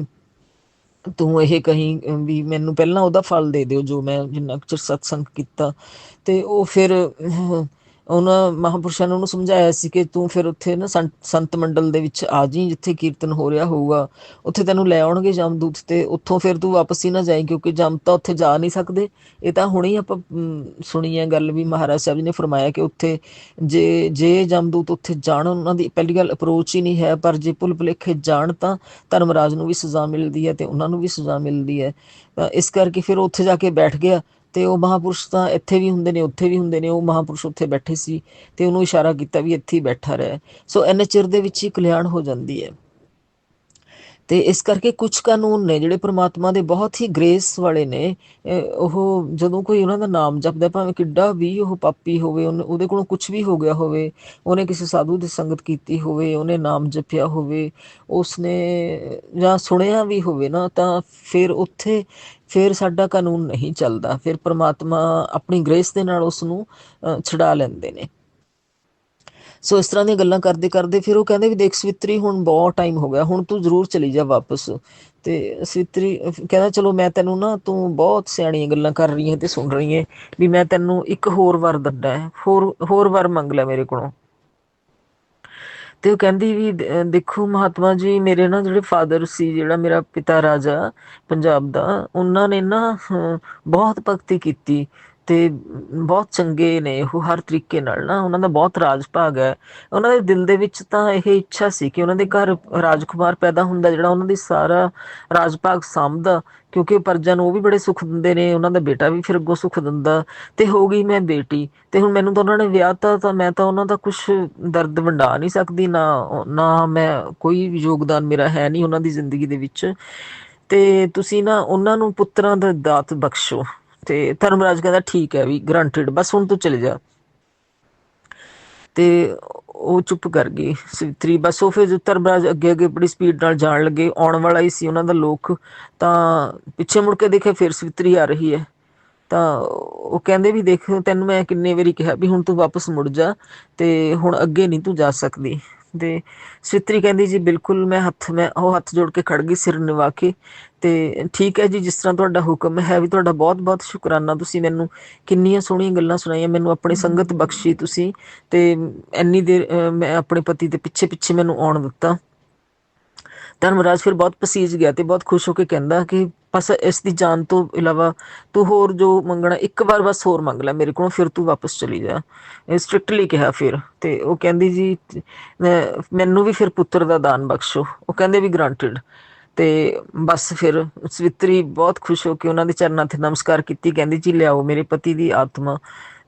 ਤੂੰ ਇਹ ਕਹੀਂ ਵੀ ਮੈਨੂੰ ਪਹਿਲਾਂ ਉਹਦਾ ਫਲ ਦੇ ਦਿਓ, ਜੋ ਮੈਂ ਜਿੰਨਾ ਕੁ ਚਿਰ ਸਤਸੰਗ ਕੀਤਾ। ਤੇ ਉਹ ਫਿਰ ਉਹਨਾਂ ਮਹਾਪੁਰਸ਼ਾਂ ਨੇ ਉਹਨੂੰ ਸਮਝਾਇਆ ਸੀ ਕਿ ਤੂੰ ਫਿਰ ਉੱਥੇ ਨਾ ਸੰਤ ਮੰਡਲ ਦੇ ਵਿੱਚ ਆ ਜੀ ਜਿੱਥੇ ਕੀਰਤਨ ਹੋ ਰਿਹਾ ਹੋਊਗਾ। ਉੱਥੇ ਤੈਨੂੰ ਲੈ ਆਉਣਗੇ ਜਮਦੂਤ ਤੇ ਉੱਥੋਂ ਫਿਰ ਤੂੰ ਵਾਪਸ ਹੀ ਨਾ ਜਾਈਂ, ਕਿਉਂਕਿ ਜਮ ਤਾਂ ਉੱਥੇ ਜਾ ਨਹੀਂ ਸਕਦੇ। ਇਹ ਤਾਂ ਹੁਣੇ ਹੀ ਆਪਾਂ ਸੁਣੀ ਹੈ ਗੱਲ ਵੀ ਮਹਾਰਾਜ ਸਾਹਿਬ ਜੀ ਨੇ ਫਰਮਾਇਆ ਕਿ ਉੱਥੇ ਜੇ ਜੇ ਜਮਦੂਤ ਉੱਥੇ ਜਾਣ, ਉਹਨਾਂ ਦੀ ਪਹਿਲੀ ਗੱਲ ਅਪਰੋਚ ਹੀ ਨਹੀਂ ਹੈ, ਪਰ ਜੇ ਭੁੱਲ ਭੁਲੇਖੇ ਜਾਣ ਤਾਂ ਧਰਮਰਾਜ ਨੂੰ ਵੀ ਸਜ਼ਾ ਮਿਲਦੀ ਹੈ ਤੇ ਉਹਨਾਂ ਨੂੰ ਵੀ ਸਜ਼ਾ ਮਿਲਦੀ ਹੈ। ਤਾਂ ਇਸ ਕਰਕੇ ਫਿਰ ਉੱਥੇ ਜਾ ਕੇ ਬੈਠ ਗਿਆ। ਤੇ ਉਹ ਮਹਾਪੁਰਸ਼ ਤਾਂ ਇੱਥੇ ਵੀ ਹੁੰਦੇ ਨੇ, ਉੱਥੇ ਵੀ ਹੁੰਦੇ ਨੇ, ਉਹ ਮਹਾਪੁਰਸ਼ ਉੱਥੇ ਬੈਠੇ ਸੀ ਤੇ ਉਹਨੂੰ ਇਸ਼ਾਰਾ ਕੀਤਾ ਵੀ ਇੱਥੇ ਹੀ ਬੈਠਾ ਰਹਿ। ਸੋ ਇੰਨੇ ਚਿਰ ਦੇ ਵਿੱਚ ਹੀ ਕਲਿਆਣ ਹੋ ਜਾਂਦੀ ਹੈ। ਤੇ ਇਸ ਕਰਕੇ ਕੁਝ ਕਾਨੂੰਨ ਨੇ ਜਿਹੜੇ ਪ੍ਰਮਾਤਮਾ ਦੇ ਬਹੁਤ ਹੀ ਗ੍ਰੇਸ ਵਾਲੇ ਨੇ ਉਹ ਜਦੋਂ ਕੋਈ ਉਹਨਾਂ ਦਾ ਨਾਮ ਜਪਦਾ ਭਾਵੇਂ ਕਿੱਡਾ ਵੀ ਉਹ ਪਾਪੀ ਹੋਵੇ ਉਹਦੇ ਕੋਲੋਂ ਕੁਝ ਵੀ ਹੋ ਗਿਆ ਹੋਵੇ ਉਹਨੇ ਕਿਸੇ ਸਾਧੂ ਦੀ ਸੰਗਤ ਕੀਤੀ ਹੋਵੇ ਉਹਨੇ ਨਾਮ ਜਪਿਆ ਹੋਵੇ ਉਸਨੇ ਜਾਂ ਸੁਣਿਆ ਵੀ ਹੋਵੇ ਨਾ ਤਾਂ ਫਿਰ ਉੱਥੇ ਫਿਰ ਸਾਡਾ ਕਾਨੂੰਨ ਨਹੀਂ ਚੱਲਦਾ ਫਿਰ ਪ੍ਰਮਾਤਮਾ ਆਪਣੀ ਗ੍ਰੇਸ ਦੇ ਨਾਲ ਉਸ ਨੂੰ ਅ, ਲੈਂਦੇ ਨੇ। ਸੋ ਇਸ ਤਰ੍ਹਾਂ ਦੀਆਂ ਗੱਲਾਂ ਕਰਦੇ ਕਰਦੇ ਫਿਰ ਉਹ ਕਹਿੰਦੇ ਵੀ ਦੇਖ ਸਵਿਤਰੀ ਹੁਣ ਬਹੁਤ ਟਾਈਮ ਹੋ ਗਿਆ, ਹੁਣ ਤੂੰ ਜ਼ਰੂਰ ਚਲੀ ਜਾ ਵਾਪਸ। ਤੇ ਸਵਿਤਰੀ ਕਹਿੰਦਾ, ਚਲੋ ਮੈਂ ਤੈਨੂੰ ਨਾ ਤੂੰ ਬਹੁਤ ਸਿਆਣੀਆਂ ਗੱਲਾਂ ਕਰ ਰਹੀ ਹੈ ਤੇ ਸੁਣ ਰਹੀ ਹੈ ਵੀ ਮੈਂ ਤੈਨੂੰ ਇੱਕ ਹੋਰ ਵਰ ਦਿੰਦਾ ਹੈ, ਹੋਰ ਹੋਰ ਵਰ ਮੰਗ ਲੈ ਮੇਰੇ ਕੋਲੋਂ। ਤੇ ਉਹ ਕਹਿੰਦੀ ਵੀ ਦੇਖੋ ਮਹਾਤਮਾ ਜੀ, ਮੇਰੇ ਨਾ ਜਿਹੜੇ ਫਾਦਰ ਸੀ, ਜਿਹੜਾ ਮੇਰਾ ਪਿਤਾ ਰਾਜਾ ਪੰਜਾਬ ਦਾ, ਉਹਨਾਂ ਨੇ ਨਾ ਬਹੁਤ ਭਗਤੀ ਕੀਤੀ। ਤੇ ਬਹੁਤ ਚੰਗੇ ਨੇ ਉਹ ਹਰ ਤਰੀਕੇ ਨਾਲ ਨਾ, ਉਹਨਾਂ ਦਾ ਬਹੁਤ ਰਾਜ ਭਾਗ ਹੈ। ਉਹਨਾਂ ਦੇ ਦਿਲ ਦੇ ਵਿੱਚ ਤਾਂ ਇਹ ਇੱਛਾ ਸੀ ਕਿ ਉਹਨਾਂ ਦੇ ਘਰ ਰਾਜਕੁਮਾਰ ਪੈਦਾ ਹੁੰਦਾ, ਜਿਹੜਾ ਉਹਨਾਂ ਦੀ ਸਾਰਾ ਰਾਜ ਭਾਗ ਸਾਂਭਦਾ, ਕਿਉਂਕਿ ਪਰਜਾ ਨੂੰ ਉਹ ਵੀ ਬੜੇ ਸੁੱਖ ਦਿੰਦੇ ਨੇ, ਉਹਨਾਂ ਦਾ ਬੇਟਾ ਵੀ ਫਿਰ ਅੱਗੋਂ ਸੁੱਖ ਦਿੰਦਾ, ਤੇ ਹੋ ਗਈ ਮੈਂ ਬੇਟੀ, ਤੇ ਹੁਣ ਮੈਨੂੰ ਤਾਂ ਉਹਨਾਂ ਨੇ ਵਿਆਹਤਾ ਤਾਂ ਮੈਂ ਤਾਂ ਉਹਨਾਂ ਦਾ ਕੁਝ ਦਰਦ ਵੰਡਾ ਨਹੀਂ ਸਕਦੀ, ਨਾ ਨਾ ਮੈਂ ਕੋਈ ਯੋਗਦਾਨ ਮੇਰਾ ਹੈ ਨਹੀਂ ਉਹਨਾਂ ਦੀ ਜ਼ਿੰਦਗੀ ਦੇ ਵਿੱਚ। ਤੇ ਤੁਸੀਂ ਨਾ ਉਹਨਾਂ ਨੂੰ ਪੁੱਤਰਾਂ ਦਾ ਦਾਤ ਬਖਸ਼ੋ। ਤੇ ਧਰਮਰਾਜ ਕਹਿੰਦਾ ਠੀਕ ਹੈ ਵੀ ਗਰੰਟਡ ਬਸ ਹੁਣ ਤੂੰ ਚਲੇ ਜਾ। ਤੇ ਉਹ ਚੁੱਪ ਕਰ ਗਈ ਸਵਿਤਰੀ। ਬਸ ਉਹ ਫਿਰ ਧਰਮਰਾਜ ਅੱਗੇ ਅੱਗੇ ਬੜੀ ਸਪੀਡ ਨਾਲ ਜਾਣ ਲੱਗੇ, ਆਉਣ ਵਾਲਾ ਹੀ ਸੀ ਉਹਨਾਂ ਦਾ ਲੋਕ, ਤਾਂ ਪਿੱਛੇ ਮੁੜ ਕੇ ਦੇਖੇ ਫਿਰ ਸਵਿਤਰੀ ਆ ਰਹੀ ਹੈ। ਤਾਂ ਉਹ ਕਹਿੰਦੇ ਵੀ ਦੇਖ, ਤੈਨੂੰ ਮੈਂ ਕਿੰਨੇ ਵਾਰੀ ਕਿਹਾ ਵੀ ਹੁਣ ਤੂੰ ਵਾਪਸ ਮੁੜ ਜਾ ਤੇ ਹੁਣ ਅੱਗੇ ਨਹੀਂ ਤੂੰ ਜਾ ਸਕਦੀ। ਤੇ ਸਵਿਤਰੀ ਕਹਿੰਦੀ ਜੀ ਬਿਲਕੁਲ ਮੈਂ ਹੱਥ, ਮੈਂ ਉਹ ਹੱਥ ਜੋੜ ਕੇ ਖੜ ਗਈ ਸਿਰ ਨਿਵਾ ਕੇ। ਤੇ ਠੀਕ ਹੈ ਜੀ ਜਿਸ ਤਰ੍ਹਾਂ ਤੁਹਾਡਾ ਹੁਕਮ ਹੈ ਵੀ ਤੁਹਾਡਾ ਬਹੁਤ ਬਹੁਤ ਸ਼ੁਕਰਾਨਾ ਤੁਸੀਂ ਮੈਨੂੰ ਕਿੰਨੀਆਂ ਸੋਹਣੀਆਂ ਗੱਲਾਂ ਸੁਣਾਈਆਂ ਮੈਨੂੰ ਆਪਣੀ ਸੰਗਤ ਬਖਸ਼ੀ ਤੁਸੀਂ ਤੇ ਇੰਨੀ ਦੇਰ ਮੈਂ ਆਪਣੇ ਪਤੀ ਦੇ ਪਿੱਛੇ ਪਿੱਛੇ ਮੈਨੂੰ ਆਉਣ ਦਿੱਤਾ। ਧਰਮਰਾਜ ਫਿਰ ਬਹੁਤ ਪਸੀਜ ਗਿਆ ਤੇ ਬਹੁਤ ਖੁਸ਼ ਹੋ ਕੇ ਕਹਿੰਦਾ ਕਿ ਬਸ ਇਸ ਦੀ ਜਾਨ ਤੋਂ ਇਲਾਵਾ ਤੂੰ ਹੋਰ ਜੋ ਮੰਗਣਾ ਇੱਕ ਵਾਰ ਬਸ ਹੋਰ ਮੰਗ ਲੈ ਮੇਰੇ ਕੋਲੋਂ ਫਿਰ ਤੂੰ ਵਾਪਸ ਚਲੀ ਜਾ। ਸਟ੍ਰਿਕਟਲੀ ਕਿਹਾ ਫਿਰ ਤੇ ਉਹ ਕਹਿੰਦੀ ਜੀ ਮੈਨੂੰ ਵੀ ਫਿਰ ਪੁੱਤਰ ਦਾ ਦਾਨ ਬਖਸ਼ੋ। ਉਹ ਕਹਿੰਦੇ ਵੀ ਗ੍ਰਾਂਟਡ ਤੇ ਬਸ ਫਿਰ ਸਵਿਤਰੀ ਬਹੁਤ ਖੁਸ਼ ਹੋ ਕੇ ਉਹਨਾਂ ਦੇ ਚਰਨਾਂ ਤੇ ਨਮਸਕਾਰ ਕੀਤੀ, ਕਹਿੰਦੀ, ਜੀ ਲਿਆਓ ਮੇਰੇ ਪਤੀ ਦੀ ਆਤਮਾ।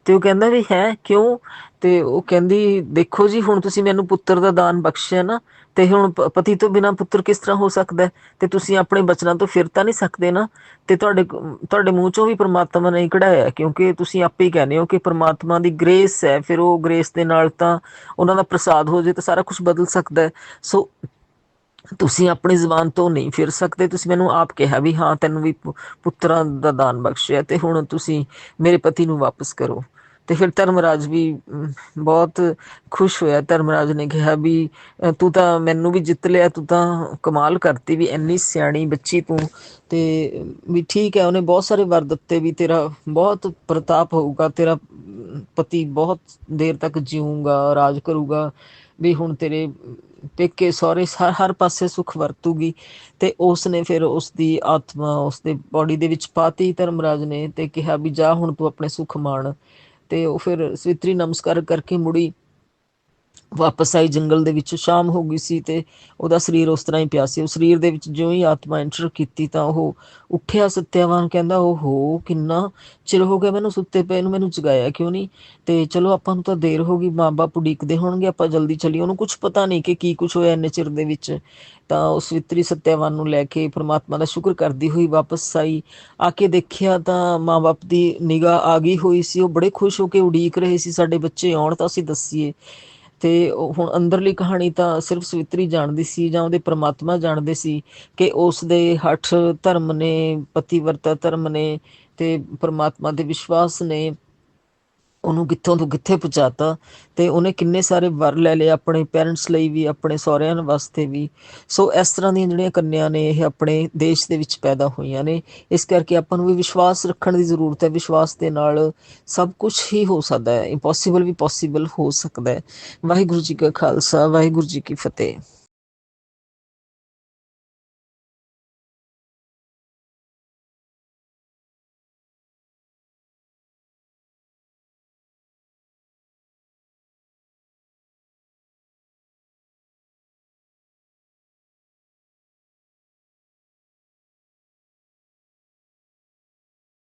ਤੇ ਉਹ ਕਹਿੰਦਾ ਵੀ, ਹੈ, ਕਿਉਂ? ਤੇ ਉਹ ਕਹਿੰਦੀ, ਦੇਖੋ ਜੀ, ਹੁਣ ਤੁਸੀਂ ਮੈਨੂੰ ਪੁੱਤਰ ਦਾ ਦਾਨ ਬਖਸ਼ਿਆ ਨਾ, ਤੇ ਹੁਣ ਪਤੀ ਤੋਂ ਬਿਨਾ ਪੁੱਤਰ ਕਿਸ ਤਰ੍ਹਾਂ ਹੋ ਸਕਦਾ ਤੇ ਤੁਸੀਂ ਆਪਣੇ ਬਚਨਾਂ ਤੋਂ ਫਿਰ ਤਾਂ ਨਹੀਂ ਸਕਦੇ ਨਾ? ਤੇ ਤੁਹਾਡੇ ਤੁਹਾਡੇ ਮੂੰਹ ਚੋਂ ਵੀ ਪ੍ਰਮਾਤਮਾ ਨੇ ਕਢਾਇਆ ਕਿਉਂਕਿ ਤੁਸੀਂ ਆਪੇ ਹੀ ਕਹਿੰਦੇ ਹੋ ਕਿ ਪ੍ਰਮਾਤਮਾ ਦੀ ਗ੍ਰੇਸ ਹੈ, ਫਿਰ ਉਹ ਗ੍ਰੇਸ ਦੇ ਨਾਲ ਤਾਂ ਉਹਨਾਂ ਦਾ ਪ੍ਰਸਾਦ ਹੋ ਜੇ ਤਾਂ ਸਾਰਾ ਕੁਝ ਬਦਲ ਸਕਦਾ ਹੈ। ਸੋ ਤੁਸੀਂ ਆਪਣੀ ਜ਼ੁਬਾਨ ਤੋਂ ਨਹੀਂ ਫਿਰ ਸਕਦੇ। ਤੁਸੀਂ ਮੈਨੂੰ ਆਪ ਕਿਹਾ ਵੀ ਹਾਂ, ਤੈਨੂੰ ਵੀ ਪੁੱਤਰਾਂ ਦਾ ਦਾਨ ਬਖਸ਼ਿਆ ਤੇ ਹੁਣ ਤੁਸੀਂ ਮੇਰੇ ਪਤੀ ਨੂੰ ਵਾਪਸ ਕਰੋ। ਤੇ ਫਿਰ ਧਰਮਰਾਜ ਵੀ ਬਹੁਤ ਖੁਸ਼ ਹੋਇਆ। ਧਰਮਰਾਜ ਨੇ ਕਿਹਾ ਵੀ ਤੂੰ ਤਾਂ ਮੈਨੂੰ ਵੀ ਜਿੱਤ ਲਿਆ, ਤੂੰ ਤਾਂ ਕਮਾਲ ਕਰਤੀ ਵੀ ਇੰਨੀ ਸਿਆਣੀ ਬੱਚੀ ਤੂੰ। ਤੇ ਵੀ ਠੀਕ ਹੈ, ਉਹਨੇ ਬਹੁਤ ਸਾਰੇ ਵਰ ਦਿੱਤੇ ਵੀ ਤੇਰਾ ਬਹੁਤ ਪ੍ਰਤਾਪ ਹੋਊਗਾ, ਤੇਰਾ ਪਤੀ ਬਹੁਤ ਦੇਰ ਤੱਕ ਜੀਊਗਾ, ਰਾਜ ਕਰੂਗਾ। ਵੀ ਹੁਣ ਤੇਰੇ ਪੇਕੇ ਸਹੁਰੇ ਹਰ ਪਾਸੇ ਸੁਖ ਵਰਤੂਗੀ ਤੇ ਉਸ ਨੇ ਫਿਰ ਉਸ ਦੀ ਆਤਮਾ ਉਸ ਦੇ ਬਾਡੀ ਦੇ ਵਿੱਚ ਪਾਤੀ ਧਰਮਰਾਜ ਨੇ ਤੇ ਕਿਹਾ ਵੀ ਜਾ ਹੁਣ ਤੂੰ ਆਪਣੇ ਸੁਖ ਮਾਣ ਤੇ ਉਹ ਫਿਰ ਸਵਿਤਰੀ ਨਮਸਕਾਰ ਕਰਕੇ ਮੁੜੀ ਵਾਪਸ ਆਈ, ਜੰਗਲ ਦੇ ਵਿੱਚ ਸ਼ਾਮ ਹੋ ਗਈ ਸੀ ਤੇ ਉਹਦਾ ਸਰੀਰ ਉਸ ਤਰ੍ਹਾਂ ਹੀ ਪਿਆ ਸੀ। ਉਹ ਸਰੀਰ ਦੇ ਵਿੱਚ ਜਿਉਂ ਹੀ ਆਤਮਾ ਐਂਟਰ ਕੀਤੀ ਤਾਂ ਉਹ ਉੱਠਿਆ ਸਤਿਆਵਾਨ, ਕਹਿੰਦਾ ਉਹ ਹੋ ਕਿੰਨਾ ਚਿਰ ਹੋ ਗਿਆ ਮੈਨੂੰ ਸੁੱਤੇ ਪਏ ਨੂੰ, ਮੈਨੂੰ ਜਗਾਇਆ ਕਿਉਂ ਨਹੀਂ ਤੇ ਚਲੋ, ਆਪਾਂ ਨੂੰ ਤਾਂ ਦੇਰ ਹੋ ਗਈ, ਮਾਂ-ਬਾਪ ਉਡੀਕਦੇ ਹੋਣਗੇ, ਆਪਾਂ ਜਲਦੀ ਚੱਲੀਏ। ਉਹਨੂੰ ਕੁਝ ਪਤਾ ਨਹੀਂ ਕਿ ਕੀ ਕੁਝ ਹੋਇਆ ਇੰਨੇ ਚਿਰ ਦੇ ਵਿੱਚ। ਤਾਂ ਉਹ ਸਵਿਤਰੀ ਸੱਤਿਆਵਾਨ ਨੂੰ ਲੈ ਕੇ ਪ੍ਰਮਾਤਮਾ ਦਾ ਸ਼ੁਕਰ ਕਰਦੀ ਹੋਈ ਵਾਪਸ ਆਈ। ਆ ਕੇ ਦੇਖਿਆ ਤਾਂ ਮਾਂ-ਬਾਪ ਦੀ ਨਿਗਾਹ ਆ ਗਈ ਹੋਈ ਸੀ। ਉਹ ਬੜੇ ਖੁਸ਼ ਹੋ ਕੇ ਉਡੀਕ ਰਹੇ ਸੀ, ਸਾਡੇ ਬੱਚੇ ਆਉਣ ਤਾਂ ਅਸੀਂ ਦੱਸੀਏ। ਤੇ ਹੁਣ ਅੰਦਰਲੀ ਕਹਾਣੀ ਤਾਂ ਸਿਰਫ ਸਵਿਤਰੀ ਜਾਣਦੀ ਸੀ ਜਾਂ ਉਹਦੇ ਪ੍ਰਮਾਤਮਾ ਜਾਣਦੇ ਸੀ ਕਿ ਉਸ ਦੇ ਹੱਠ ਧਰਮ ਨੇ, ਪਤੀਵਰਤਾ ਧਰਮ ਨੇ ਤੇ ਪ੍ਰਮਾਤਮਾ ਦੇ ਵਿਸ਼ਵਾਸ ਨੇ। ਉਹਨੂੰ ਕਿੱਥੋਂ ਤੋਂ ਕਿੱਥੇ ਪਹੁੰਚਾਤਾ ਤੇ ਉਹਨੇ ਕਿੰਨੇ ਸਾਰੇ ਵਰ ਲੈ ਲਏ ਆਪਣੇ ਪੇਰੈਂਟਸ ਲਈ ਵੀ, ਆਪਣੇ ਸਹੁਰਿਆਂ ਵਾਸਤੇ ਵੀ। ਸੋ ਇਸ ਤਰ੍ਹਾਂ ਦੀਆਂ ਜਿਹੜੀਆਂ ਕੰਨਿਆਂ ਨੇ, ਇਹ ਆਪਣੇ ਦੇਸ਼ ਦੇ ਵਿੱਚ ਪੈਦਾ ਹੋਈਆਂ ਨੇ। ਇਸ ਕਰਕੇ ਆਪਾਂ ਨੂੰ ਵੀ ਵਿਸ਼ਵਾਸ ਰੱਖਣ ਦੀ ਜ਼ਰੂਰਤ ਹੈ। ਵਿਸ਼ਵਾਸ ਦੇ ਨਾਲ ਸਭ ਕੁਝ ਹੀ ਹੋ ਸਕਦਾ ਹੈ। ਇੰਪੋਸੀਬਲ ਵੀ ਪੋਸੀਬਲ ਹੋ ਸਕਦਾ ਹੈ। ਵਾਹਿਗੁਰੂ ਜੀ ਕਾ ਖਾਲਸਾ, ਵਾਹਿਗੁਰੂ ਜੀ ਕੀ ਫਤਿਹ।